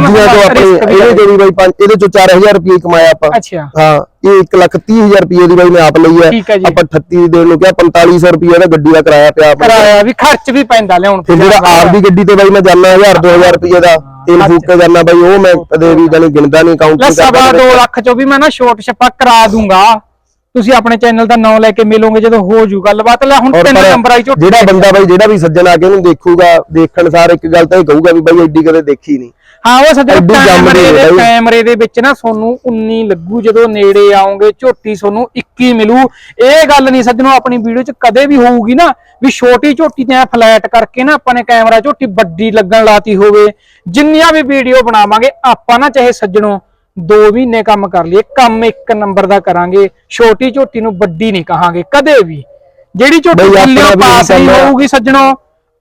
ਦੂਜੀਆਂ ਤੋਂ ਦਾ ਆਪਣੇ ਵੀ ਇਹਦੇ ਜਿਹੜੀ ਬਾਈ ਪੰਜ ਇਹਦੇ ਚੋਂ 4000 ਰੁਪਏ ਕਮਾਇਆ ਆਪਾਂ। ਅੱਛਾ। ਹਾਂ। ਇਹ 1 ਲੱਖ 30 ਹਜ਼ਾਰ ਰੁਪਏ ਦੀ ਬਾਈ ਮੈਂ ਆਪ ਲਈ ਹੈ। ਆਪਾਂ 38 ਦੀ ਦੇਣ ਨੂੰ ਕਿਹਾ 4500 ਰੁਪਏ ਦਾ ਗੱਡੀ ਦਾ ਕਿਰਾਇਆ ਪਿਆ ਕਰਾਇਆ ਵੀ ਖਰਚ ਵੀ ਪੈਂਦਾ ਲਿਆਉਣ ਤੇ ਜਿਹੜਾ ਆਪ ਦੀ। ਗੱਡੀ ਤੇ ਬਾਈ ਮੈਂ ਜਾਣਾ 1000 2000 ਰੁਪਏ ਦਾ ਤੇਲ ਫੂਕ ਕੇ ਜਾਣਾ ਬਾਈ ਉਹ ਮੈਂ ਕਦੇ ਵੀ ਜਾਨੀ ਗਿਣਦਾ ਨਹੀਂ ਲੈ ਕਾਊਂਟਿੰਗ ਸਵਾ 2 ਲੱਖ ਚੋਂ ਵੀ ਮੈਂ ਨਾ ਛੋਟ ਛੱਪਾ ਕਰਾ ਦੂੰਗਾ। ਤੁਸੀਂ ਆਪਣੇ ਚੈਨਲ ਦਾ ਨਾਮ ਲੈ ਕੇ ਮਿਲੋਗੇ ਜਦੋਂ ਹੋ ਜੂ ਗੱਲਬਾਤ। ਲੈ ਹੁਣ ਤਿੰਨ ਨੰਬਰ ਆਈ ਝੋਟੀ ਜਿਹੜਾ ਬੰਦਾ ਬਾਈ ਜਿਹੜਾ ਵੀ ਸੱਜਣ ਆ ਕੇ ਇਹਨੂੰ ਦੇਖੂਗਾ ਦੇਖਣ ਸਾਰ ਇੱਕ ਗੱਲ ਤਾਂ ਇਹ ਕਹੂਗਾ ਵੀ ਬਾਈ ਐਡੀ ਕਦੇ ਦੇਖੀ ਨਹੀਂ। ਹਾਂ ਉਹ ਐਡੀ ਜੰਮਦੀ ਕੈਮਰੇ ਦੇ ਬਾਈ। ਕੈਮਰੇ ਦੇ ਵਿੱਚ ਨਾ ਤੁਹਾਨੂੰ 19 ਲੱਗੂ ਜਦੋਂ ਨੇੜੇ ਆਓਗੇ ਝੋਟੀ ਤੁਹਾਨੂੰ 21 ਮਿਲੂ ਇਹ ਗੱਲ ਨਹੀਂ ਸੱਜਣੋ ਆਪਣੀ ਵੀਡੀਓ 'ਚ ਕਦੇ ਵੀ ਹੋਊਗੀ ਨਾ ਵੀ ਛੋਟੀ ਝੋਟੀ ਤੇ ਐ ਫਲੈਟ ਕਰਕੇ ਨਾ ਆਪਾਂ ਨੇ ਕੈਮਰਾ ਝੋਟੀ ਵੱਡੀ ਲੱਗਣ ਲਾਤੀ ਹੋਵੇ ਜਿੰਨੀਆਂ ਵੀ ਵੀਡੀਓ ਬਣਾਵਾਂਗੇ ਆਪਾਂ ਨਾ ਚਾਹੇ ਸੱਜਣੋ 2 ਮਹੀਨੇ ਕੰਮ ਕਰ ਲਈਏ ਕੰਮ ਇੱਕ ਨੰਬਰ ਦਾ ਕਰਾਂਗੇ ਛੋਟੀ ਝੋਟੀ ਨੂੰ ਵੱਡੀ ਨਹੀਂ ਕਹਾਂਗੇ ਕਦੇ ਵੀ ਜਿਹੜੀ ਝੋਟੀ ਬਈ ਆਪਣਾ ਥੱਲੇ ਵੀ ਪਾਸ ਨਹੀਂ ਕੰਮ ਹੈ। ਹੋਊਗੀ ਸੱਜਣੋ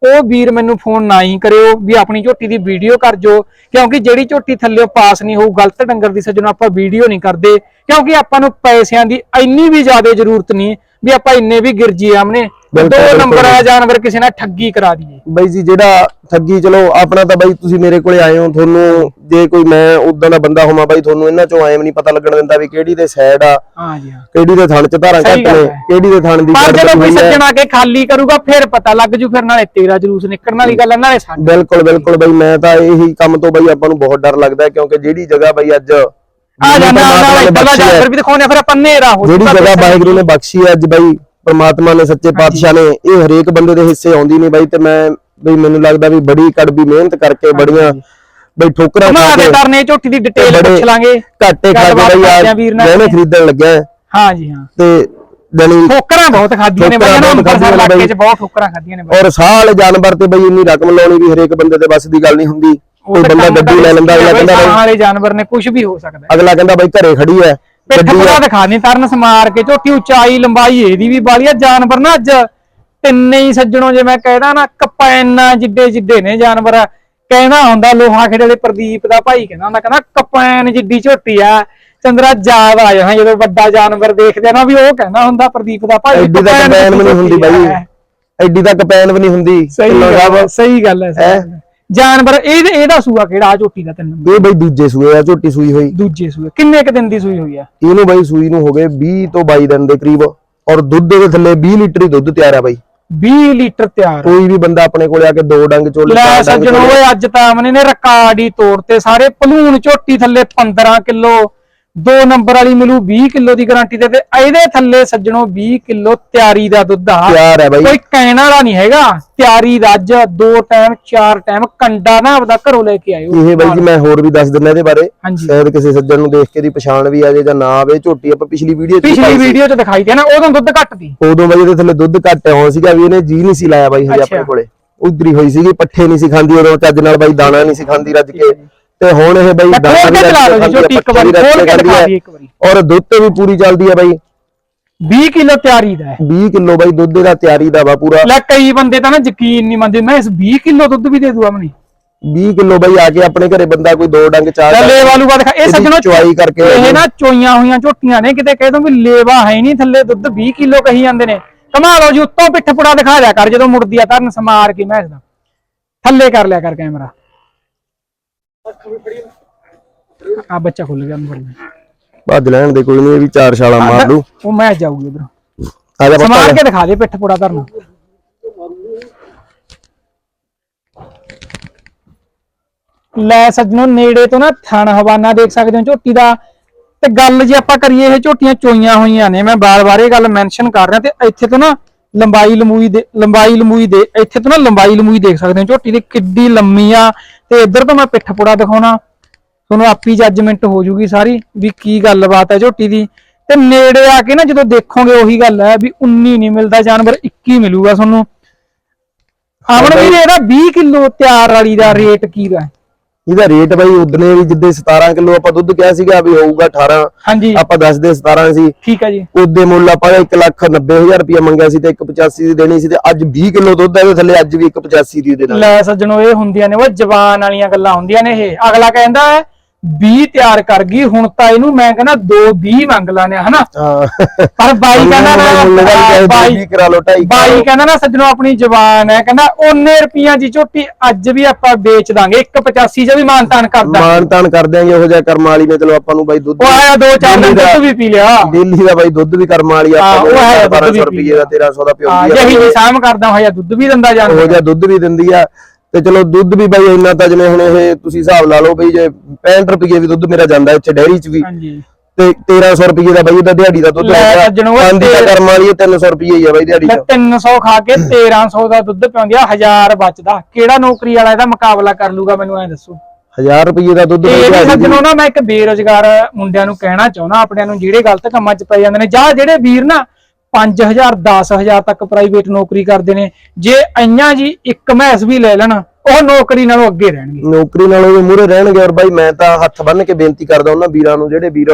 ਉਹ ਵੀਰ ਮੈਨੂੰ ਫੋਨ ਨਾ ਹੀ ਕਰਿਓ ਵੀ ਆਪਣੀ ਝੋਟੀ ਦੀ ਵੀਡੀਓ ਕਰ ਜੋ, ਕਿਉਂਕਿ ਜਿਹੜੀ ਝੋਟੀ ਥੱਲੇ ਪਾਸ ਨਹੀਂ ਹੋਊ, ਗਲਤ ਡੰਗਰ ਦੀ ਸੱਜਣੋ ਆਪਾਂ ਵੀਡੀਓ ਨਹੀਂ ਕਰਦੇ, ਕਿਉਂਕਿ ਆਪਾਂ ਨੂੰ ਪੈਸਿਆਂ ਦੀ ਇੰਨੀ ਵੀ ਜ਼ਿਆਦਾ ਜ਼ਰੂਰਤ ਨਹੀਂ ਵੀ ਆਪਾਂ ਇੰਨੇ ਵੀ ਗਿਰਜੀ ਆਮਨੇ ਦੋ। ਨੰਬਰ ਵਾਲਾ ਜਾਨਵਰ ਕਿਸੇ ਨਾਲ ਠੱਗੀ ਕਰਾ ਦਈਏ ਬਾਈ ਜੀ ਜਿਹੜਾ ਠੱਗੀ ਚਲੋ ਆਪਣਾ ਤਾਂ ਬਾਈ ਤੁਸੀਂ ਮੇਰੇ ਕੋਲੇ ਆਏ ਹੋ ਤੁਹਾਨੂੰ ਜੇ ਕੋਈ ਮੈਂ ਉਦਾਂ ਦਾ ਬੰਦਾ ਹੋਵਾਂ ਬਾਈ ਤੁਹਾਨੂੰ ਇਹਨਾਂ ਚੋਂ ਐਵੇਂ ਨਹੀਂ ਪਤਾ ਲੱਗਣ ਦਿੰਦਾ ਵੀ ਕਿਹੜੀ ਦੇ ਸਾਈਡ ਆ ਹਾਂ ਜੀ ਹਾਂ ਕਿਹੜੀ ਦੇ ਥਣ ਚ ਧਾਰਾਂ ਸਹੀ ਘੱਟ ਗੱਲ ਨੇ ਹੈ। ਕਿਹੜੀ ਦੇ ਥਣ ਦੀ ਪਰ ਗੜਬੜ ਜਦੋਂ ਕੋਈ ਹੋਈ ਹੈ। ਸੱਜਣ ਆ ਕੇ ਖਾਲੀ ਕਰੂਗਾ ਫਿਰ ਪਤਾ ਲੱਗ ਜੂ ਫਿਰ ਨਾਲੇ ਤੇਰਾ ਜਲੂਸ ਨਿਕਲਣ ਵਾਲੀ ਗੱਲ ਆ ਨਾਲੇ ਸਾਡੀ ਬਿਲਕੁਲ ਬਿਲਕੁਲ ਬਾਈ ਮੈਂ ਤਾਂ ਇਹੀ ਕੰਮ ਤੋਂ ਬਾਈ ਆਪਾਂ ਨੂੰ ਬਹੁਤ ਡਰ ਲੱਗਦਾ ਕਿਉਂਕਿ ਜਿਹੜੀ ਜਗ੍ਹਾ ਬਾਈ ਅੱਜ ਆ ਨਾਲ ਜਾਨਵਰ ਵੀ ਦਿਖਾਉਣੇ ਆ, ਫਿਰ ਆਪਾਂ ਨੇਰਾ ਹੋ ਜਿਹੜੀ ਜੂਗਾ ਜਗ੍ਹਾ ਵਾਹਿਗੁਰੂ ਨੇ ਬਖਸ਼ੀ ਅੱਜ ਬਾਈ ਪ੍ਰਮਾਤਮਾ ਨੇ ਸੱਚੇ ਪਾਤਸ਼ਾਹ ਨੇ ਇਹ ਹਰੇਕ ਬੰਦੇ ਦੇ ਹਿੱਸੇ ਆਉਂਦੀ ਨਹੀਂ ਬਾਈ ਤੇ ਮੈਂ ਬਈ ਮੈਨੂੰ ਲੱਗਦਾ ਵੀ ਬੜੀ ਕੜਬੀ ਮਿਹਨਤ ਕਰਕੇ ਬੜੀਆਂ ਬਈ ਠੋਕਰਾਂ ਖਾ ਕੇ ਕਰਨੇ ਝੋਟੀ ਦੀ ਡਿਟੇਲ ਪੁੱਛ ਲਾਂਗੇ। ਘਾਟੇ ਖਾ ਕੇ ਬਾਈ ਯਾਰ। ਮੈਨੇ ਖਰੀਦਣ ਲੱਗਿਆ। ਹੈ ਜੀ ਹਾਂ। ਤੇ ਜਾਨੀ ਠੋਕਰਾਂ ਬਹੁਤ ਖਾਧੀਆਂ ਨੇ ਬਾਈ ਨਾ ਅੰਮ੍ਰਿਤਸਰ ਇਲਾਕੇ 'ਚ। ਬਹੁਤ ਠੋਕਰਾਂ ਖਾਧੀਆਂ ਨੇ ਔਰ ਸਾਹ ਵਾਲੇ ਜਾਨਵਰ ਤੇ ਬਈ ਇੰਨੀ ਰਕਮ ਲਾਉਣੀ ਵੀ ਹਰੇਕ ਬੰਦੇ ਦੇ ਵੱਸ ਦੀ ਗੱਲ ਨਹੀਂ ਹੁੰਦੀ। ਕੋਈ ਬੰਦਾ ਗੱਡੀ ਲੈ ਲੈਂਦਾ ਅਗਲਾ ਕਹਿੰਦਾ ਬਾਈ ਵਾਲੇ ਜਾਨਵਰ ਨੇ ਕੁਝ ਵੀ ਹੋ ਸਕਦਾ। ਅਗਲਾ ਕਹਿੰਦਾ ਬਾਈ ਘਰੇ ਖੜੀ ਹੈ। ਪਿੱਠ ਪੂਰਾ ਹੈ ਦਿਖਾ ਨਹੀਂ ਤਰਨ ਸਮਾਰ ਕੇ ਝੋਟੀ ਉਚਾਈ ਲੰਬਾਈ ਇਹਦੀ ਵੀ ਬਾਲੀ ਆ ਜਾਨਵਰ ਨਾ ਅੱਜ। ਤਿੰਨੇ ਹੀ ਸੱਜਣੋ ਜੇ ਮੈਂ ਕਹਿਦਾ ਨਾ ਕਪੈਨਾ ਜਿੱਡੇ ਜਿੱਡੇ ਨੇ ਜਾਨਵਰ। ਕਹਿਣਾ ਹੁੰਦਾ ਲੋਹਾ ਖੇੜੇ ਵਾਲੇ ਪ੍ਰਦੀਪ ਦਾ ਭਾਈ ਕਹਿੰਦਾ ਹੁੰਦਾ ਕਹਿੰਦਾ ਕਪੈਨ ਜਿੱਡੀ ਝੋਟੀ ਆ। ਚੰਦਰਾ ਯਾਦ ਆ ਜਾਣਾ ਜਦੋਂ ਵੱਡਾ ਜਾਨਵਰ ਦੇਖਦੇ ਆ ਨਾ ਵੀ ਉਹ ਕਹਿੰਦਾ ਹੁੰਦਾ ਪ੍ਰਦੀਪ ਦਾ ਭਾਈ ਐਡੀ ਤਾਂ ਕਪੈਨ ਵੀ ਨਹੀਂ ਹੁੰਦੀ ਬਾਈ। ਐਡੀ ਤਾਂ ਕਪੈਨ ਵੀ ਨਹੀਂ ਹੁੰਦੀ। ਸਹੀ ਗੱਲ। ਹੈ, ਜਾਨਵਰ ਇਹ ਇਹਦਾ ਸੂਆ ਕਿਹੜਾ? ਆ ਝੋਟੀ ਦਾ ਤੈਨੂੰ ਇਹ ਬਈ ਦੂਜੇ ਸੂਏ ਆ ਝੋਟੀ ਸੂਈ ਹੋਈ। ਦੂਜੇ ਸੂਏ। ਕਿੰਨੇ ਕ ਦਿਨ ਦੀ ਸੂਈ ਹੋਈ ਆ? ਇਹਨੂੰ ਬਾਈ ਸੂਈ ਨੂੰ ਹੋ ਗਏ 20 ਤੋਂ 22 ਦਿਨ ਦੇ ਕਰੀਬ। ਔਰ ਦੁੱਧ ਦੇ ਥੱਲੇ 20 ਲੀਟਰ ਹੀ ਦੁੱਧ ਤਿਆਰ ਆ ਬਾਈ। 20 ਲੀਟਰ ਤਿਆਰ। ਕੋਈ ਵੀ ਬੰਦਾ ਆਪਣੇ ਕੋਲੇ ਆ ਕੇ ਦੋ ਡੰਗ ਚੋਲੇ ਲੈ ਸੱਜਣੋ ਓਏ ਅੱਜ ਤਾਂ ਅਮਨੇ ਨੇ ਰਿਕਾਰਡ ਹੀ ਤੋੜਤੇ ਸਾਰੇ। ਭਲੂਣ ਝੋਟੀ ਥੱਲੇ 15 ਕਿਲੋ। ਦੋ ਨੰਬਰ ਵਾਲੀ ਮਿਲੂ 20 ਕਿਲੋ ਦੀ ਗਾਰੰਟੀ ਤੇ ਤੇ ਇਹਦੇ ਥੱਲੇ ਸੱਜਣੋ 20 ਕਿਲੋ ਤਿਆਰੀ ਦਾ ਦੁੱਧ ਆ। ਤਿਆਰ ਹੈ ਬਾਈ। ਕੋਈ ਕਹਿਣ ਵਾਲਾ ਨਹੀਂ ਹੈਗਾ। ਤਿਆਰੀ ਅੱਜ ਦੋ ਟਾਈਮ ਚਾਰ ਟਾਈਮ ਕੰਡਾ ਨਾ ਆਪਦਾ ਘਰੋਂ ਲੈ ਕੇ ਆਇਓ। ਇਹ ਬਾਈ ਜੀ ਮੈਂ ਹੋਰ ਵੀ ਦੱਸ ਦਿੰਦਾ ਇਹਦੇ ਬਾਰੇ। ਸ਼ਾਇਦ ਕਿਸੇ ਸੱਜਣ ਨੂੰ ਦੇਖ ਕੇ ਦੀ ਪਛਾਣ ਵੀ ਆ ਜੇ ਜਾਂ ਨਾ ਆਵੇ ਝੋਟੀ ਆਪਾਂ ਪਿਛਲੀ ਵੀਡੀਓ ਚ ਪਿਛਲੀ। ਵੀਡੀਓ 'ਚ ਦਿਖਾਈ ਤੇ ਨਾ ਉਦੋਂ ਦੁੱਧ ਘੱਟ ਦੀ ਉਦੋਂ ਬਾਈ ਇਹਦੇ ਥੱਲੇ ਦੁੱਧ ਘੱਟ ਆਉਂ ਸੀਗਾ ਵੀ ਇਹਨੇ ਜੀ ਨਹੀਂ ਸੀ ਲਾਇਆ ਬਾਈ ਹਜੇ ਆਪਣੇ। ਕੋਲੇ। ਉਧਰੀ ਹੋਈ ਸੀਗੀ ਪੱਠੇ ਨਹੀਂ ਸੀ ਖਾਂਦੀ ਉਦੋਂ ਚੱਜ ਨਾਲ ਬਾਈ ਦਾਣਾ ਨਹੀਂ ਸੀ ਖਾਂਦੀ ਰੱਜ ਕੇ। ਤੇ ਹੁਣ ਇਹ ਬਾਈ ਖੋਲ ਕੇ ਜੀ ਇੱਕ ਵਾਰੀ ਖੋਲ ਕੇ ਦਿਖਾ। ਦੀ ਇੱਕ ਵਾਰੀ। ਔਰ ਦੁੱਧ ਤੇ ਵੀ ਪੂਰੀ ਚੱਲਦੀ ਹੈ ਬਾਈ। 20 ਕਿਲੋ ਤਿਆਰੀ ਦਾ ਹੈ। 20 ਕਿਲੋ ਬਾਈ ਦੁੱਧ ਦਾ ਤਿਆਰੀ ਦਾ ਵਾ ਪੂਰਾ। ਲੈ ਕਈ ਬੰਦੇ ਤਾਂ ਨਾ ਯਕੀਨ ਨਹੀਂ ਮੰਨਦੇ ਮੈਂ ਇਸ 20 ਕਿਲੋ ਦੁੱਧ ਵੀ ਦੇ ਦੂਆ ਮਨੀ 20 ਕਿਲੋ ਬਾਈ ਆ ਕੇ ਆਪਣੇ ਘਰੇ ਬੰਦਾ ਕੋਈ ਦੋ ਡੰਗ ਚਾਰ ਲੈ ਲੇਵਾ ਲੂਗਾ ਦਿਖਾ ਇਹ ਸੱਜਣੋ ਚੁਆਈ ਕਰਕੇ ਇਹ। ਨਾ ਚੋਈਆਂ ਹੋਈਆਂ ਝੋਟੀਆਂ ਨੇ ਕਿਤੇ ਕਹਿ ਦੋ ਵੀ ਲੇਵਾ ਹੈ ਨਹੀਂ ਥੱਲੇ ਦੁੱਧ 20 ਕਿਲੋ ਕਹੀ ਜਾਂਦੇ ਨੇ। ਕਮਾ ਲਓ ਜੀ ਉੱਤੋਂ ਪਿੱਠ ਪੁੜਾ ਦਿਖਾ ਦਿਆ ਕਰ ਜਦੋਂ ਮੁੜਦੀ ਆ ਤਰਨ ਸਮਾਰ ਕੇ ਮੈਂ ਦਾ। ਥੱਲੇ ਕਰ ਲਿਆ ਕਰ ਕੈਮਰਾ। ਆ ਬੱਚਾ ਖੁੱਲ ਗਿਆ ਅੰਦਰ ਭੱਜ ਲੈਣ ਦੇ ਕੋਈ ਨਹੀਂ ਇਹ ਵੀ ਚਾਰ ਛਾਲਾਂ ਮਾਰ ਲੂ ਉਹ ਮੈਂ ਜਾਊਗੀ ਉਧਰ। ਆ ਜਾ ਸਮਾਰ ਬੱਤਾ ਕੇ ਦਿਖਾ ਦੇ ਪਿੱਠ ਪੁੜਾ ਤਰਨ ਲੈ ਸੱਜਣੋ ਨੇੜੇ ਤੋਂ ਨਾ ਥਣ ਹਵਾਨਾ ਦੇਖ ਸਕਦੇ ਹੋ ਝੋਟੀ ਦਾ। ਤੇ ਗੱਲ ਜੇ ਆਪਾਂ ਕਰੀਏ ਇਹ ਝੋਟੀਆਂ ਚੋਈਆਂ ਹੋਈਆਂ ਨੇ। ਮੈਂ ਬਾਰ-ਬਾਰ ਇਹ ਗੱਲ ਮੈਂਸ਼ਨ ਕਰ ਰਿਹਾ ਤੇ ਇੱਥੇ ਤੋਂ ਨਾ ਲੰਬਾਈ ਲੰਮੂਈ ਦੇ ਲੰਬਾਈ ਲੰਮੂਈ ਦੇ ਇੱਥੇ ਤੋਂ ਨਾ ਲੰਬਾਈ ਲੰਮੂਈ ਦੇਖ ਸਕਦੇ ਹੋ ਝੋਟੀ ਦੀ ਕਿੱਡੀ ਲੰਮੀ ਆ। ਤੇ ਇੱਧਰ ਤੋਂ ਮੈਂ ਪਿੱਠ ਪੁੜਾ ਦਿਖਾਉਣਾ। ਤੁਹਾਨੂੰ ਆਪੀ ਜੱਜਮੈਂਟ ਹੋ ਜੂਗੀ ਸਾਰੀ ਵੀ ਕੀ ਗੱਲਬਾਤ ਹੈ ਝੋਟੀ ਦੀ। ਤੇ ਨੇੜੇ ਆ ਕੇ ਨਾ ਜਦੋਂ ਦੇਖੋਗੇ ਉਹੀ ਗੱਲ ਹੈ ਵੀ 19 ਨਹੀਂ ਮਿਲਦਾ, ਜਾਨਵਰ 21 ਮਿਲੂਗਾ ਤੁਹਾਨੂੰ। ਆਵਣ ਵੀ ਇਹਦਾ 20 ਕਿਲੋ ਤਿਆਰ ਵਾਲੀ ਦਾ ਰੇਟ ਕੀ ਹੈ? ਇਹਦਾ ਰੇਟ ਬਾਈ ਉਦਨੇ ਵੀ ਜਿੱਦੇ 17 ਕਿਲੋ ਆਪਾਂ ਦੁੱਧ ਕਿਹਾ ਸੀਗਾ ਵੀ ਹੋਊਗਾ 18 ਹਾਂਜੀ। ਆਪਾਂ ਦੱਸਦੇ 17 ਸੀ। ਠੀਕ ਹੈ ਜੀ। ਉਹਦੇ ਮੁੱਲ ਆਪਾਂ 1 ਲੱਖ 90000 ਰੁਪਏ ਮੰਗਿਆ ਸੀ ਤੇ 185 ਦੀ ਦੇਣੀ ਸੀ ਤੇ ਅੱਜ 20 ਕਿਲੋ ਦੁੱਧ ਹੈ ਥੱਲੇ ਅੱਜ ਵੀ 185 ਦੀ ਦੇ ਦਾਂਗੇ। ਲੈ ਸੱਜਣੋ ਇਹ ਹੁੰਦੀਆਂ ਨੇ ਉਹ ਜਵਾਨ ਵਾਲੀਆਂ ਗੱਲਾਂ ਹੁੰਦੀਆਂ ਨੇ ਇਹ। ਅਗਲਾ ਕਹਿੰਦਾ ਹੈ 20 ਤਿਆਰ ਕਰ ਗਈ ਹੁਣ ਤਾਂ ਇਹਨੂੰ ਮੈਂ ਕਹਿੰਦਾ 2 20 ਮੰਗ ਲਾਨੇ ਹਨਾ? ਪਰ ਬਾਈ ਕਹਿੰਦਾ ਨਾ ਬਾਈ ਕਰਾ ਢਾਈ ਕਰਾ ਬਾਈ ਲਓ। ਕਹਿੰਦਾ ਨਾ ਸੱਜਣੋ ਆਪਣੀ ਜ਼ਬਾਨ ਹੈ ਕਹਿੰਦਾ ਉਹਨੇ ਰੁਪਈਆਂ ਦੀ ਝੋਟੀ ਅੱਜ ਵੀ ਆਪਾਂ ਵੇਚ ਦਾਂਗੇ 185 ਚ ਵੀ ਮਾਨਤਾਨ ਕਰਦਾ। ਮਾਨ ਤਾਨ ਕਰ ਦਿਆਂਗੇ ਉਹੋ ਜਿਹਾ ਕਰਮ ਵਾਲੀ ਨੇ ਚਲੋ ਆਪਾਂ ਨੂੰ ਬਾਈ ਦੁੱਧ ਉਹ ਆਇਆ ਦੋ ਚਾਰ ਦਿਨ ਦਿੱਲੀ ਦਾ- ਦੁੱਧ ਵੀ ਪੀ ਲਿਆ। ਦਿੱਲੀ ਦਾ ਬਾਈ ਦੁੱਧ ਵੀ ਕਰਮ ਵਾਲੀ ਆਪਾਂ ਉਹ ਨੂੰ ਹੈ, ਦੁੱਧ 1200 ਵੀ ਰੁਪਏ ਦਾ 1300 ਦਾ ਪਿਉਂਦੀ ਆ। ਜਿਹੀ ਜੀ ਸਾਮ ਕਰਦਾ ਹੋਇਆ ਦੁੱਧ ਵੀ ਦਿੰਦਾ ਉਹੋ ਜਾਂਦਾ ਜਿਹਾ ਦੁੱਧ ਵੀ ਦਿੰਦੀ ਆ। ਤੇ ਚਲੋ ਦੁੱਧ ਵੀ ਬਾਈ ਇੰਨਾ ਤਾਂ ਜਿਵੇਂ ਹੁਣ ਇਹ ਤੁਸੀਂ ਹਿਸਾਬ ਲਾ ਲਓ ਬਈ ਜੇ 65 ਰੁਪਏ ਵੀ ਦੁੱਧ ਮੇਰਾ ਜਾਂਦਾ ਇੱਥੇ ਡੈਰੀ 'ਚ ਵੀ ਹਾਂਜੀ। ਤੇ 1300 ਰੁਪਏ ਦਾ ਬਾਈ ਉਹਦਾ ਦਿਹਾੜੀ ਦਾ ਦੁੱਧ ਲੈ ਤਾਂ ਤੇ- ਕਰਮ ਵਾਲੀ ਹੈ, 300 ਰੁਪਏ ਹੀ ਆ ਬਾਈ ਦਿਹਾੜੀ ਦਾ। 300 ਖਾ ਕੇ 1300 ਦਾ ਦੁੱਧ ਪਿਉਂਦੀ ਆ 1000 ਬਚਦਾ। ਕਿਹੜਾ ਨੌਕਰੀ ਵਾਲਾ ਇਹਦਾ ਮੁਕਾਬਲਾ ਕਰ ਲੂਗਾ ਮੈਨੂੰ ਐ ਦੱਸੋ। 1000 ਰੁਪਏ ਦਾ ਦੁੱਧ ਇਹ। ਸੱਜਣੋ ਨਾ ਮੈਂ ਇੱਕ ਬੇਰੋਜ਼ਗਾਰ ਮੁੰਡਿਆਂ ਨੂੰ ਕਹਿਣਾ ਚਾਹੁੰਦਾ ਆਪਣਿਆਂ ਨੂੰ ਜਿਹੜੇ ਗਲਤ ਕੰਮਾਂ 'ਚ ਪੈ ਜਾਂਦੇ ਨੇ ਜਾਂ ਜਿਹੜੇ ਵੀਰ ਨਾ 5000 10000 ਤੱਕ ਪ੍ਰਾਈਵੇਟ ਨੌਕਰੀ ਕਰਦੇ ਨੇ। ਜੇ ਅਈਆਂ ਜੀ ਇੱਕ ਮੈਸ ਵੀ ਲੈ ਲੈਣ ਉਹ ਨੌਕਰੀ ਨਾਲੋਂ ਅੱਗੇ ਰਹਿਣਗੇ। ਨੌਕਰੀ ਨਾਲ ਉਹ ਮੂਰੇ ਰਹਿਣਗੇ ਔਰ ਬਾਈ ਮੈਂ ਤਾਂ ਹੱਥ ਬੰਨ ਕੇ ਬੇਨਤੀ ਕਰਦਾ ਉਹਨਾਂ ਵੀਰਾਂ ਨੂੰ ਜਿਹੜੇ ਵੀਰ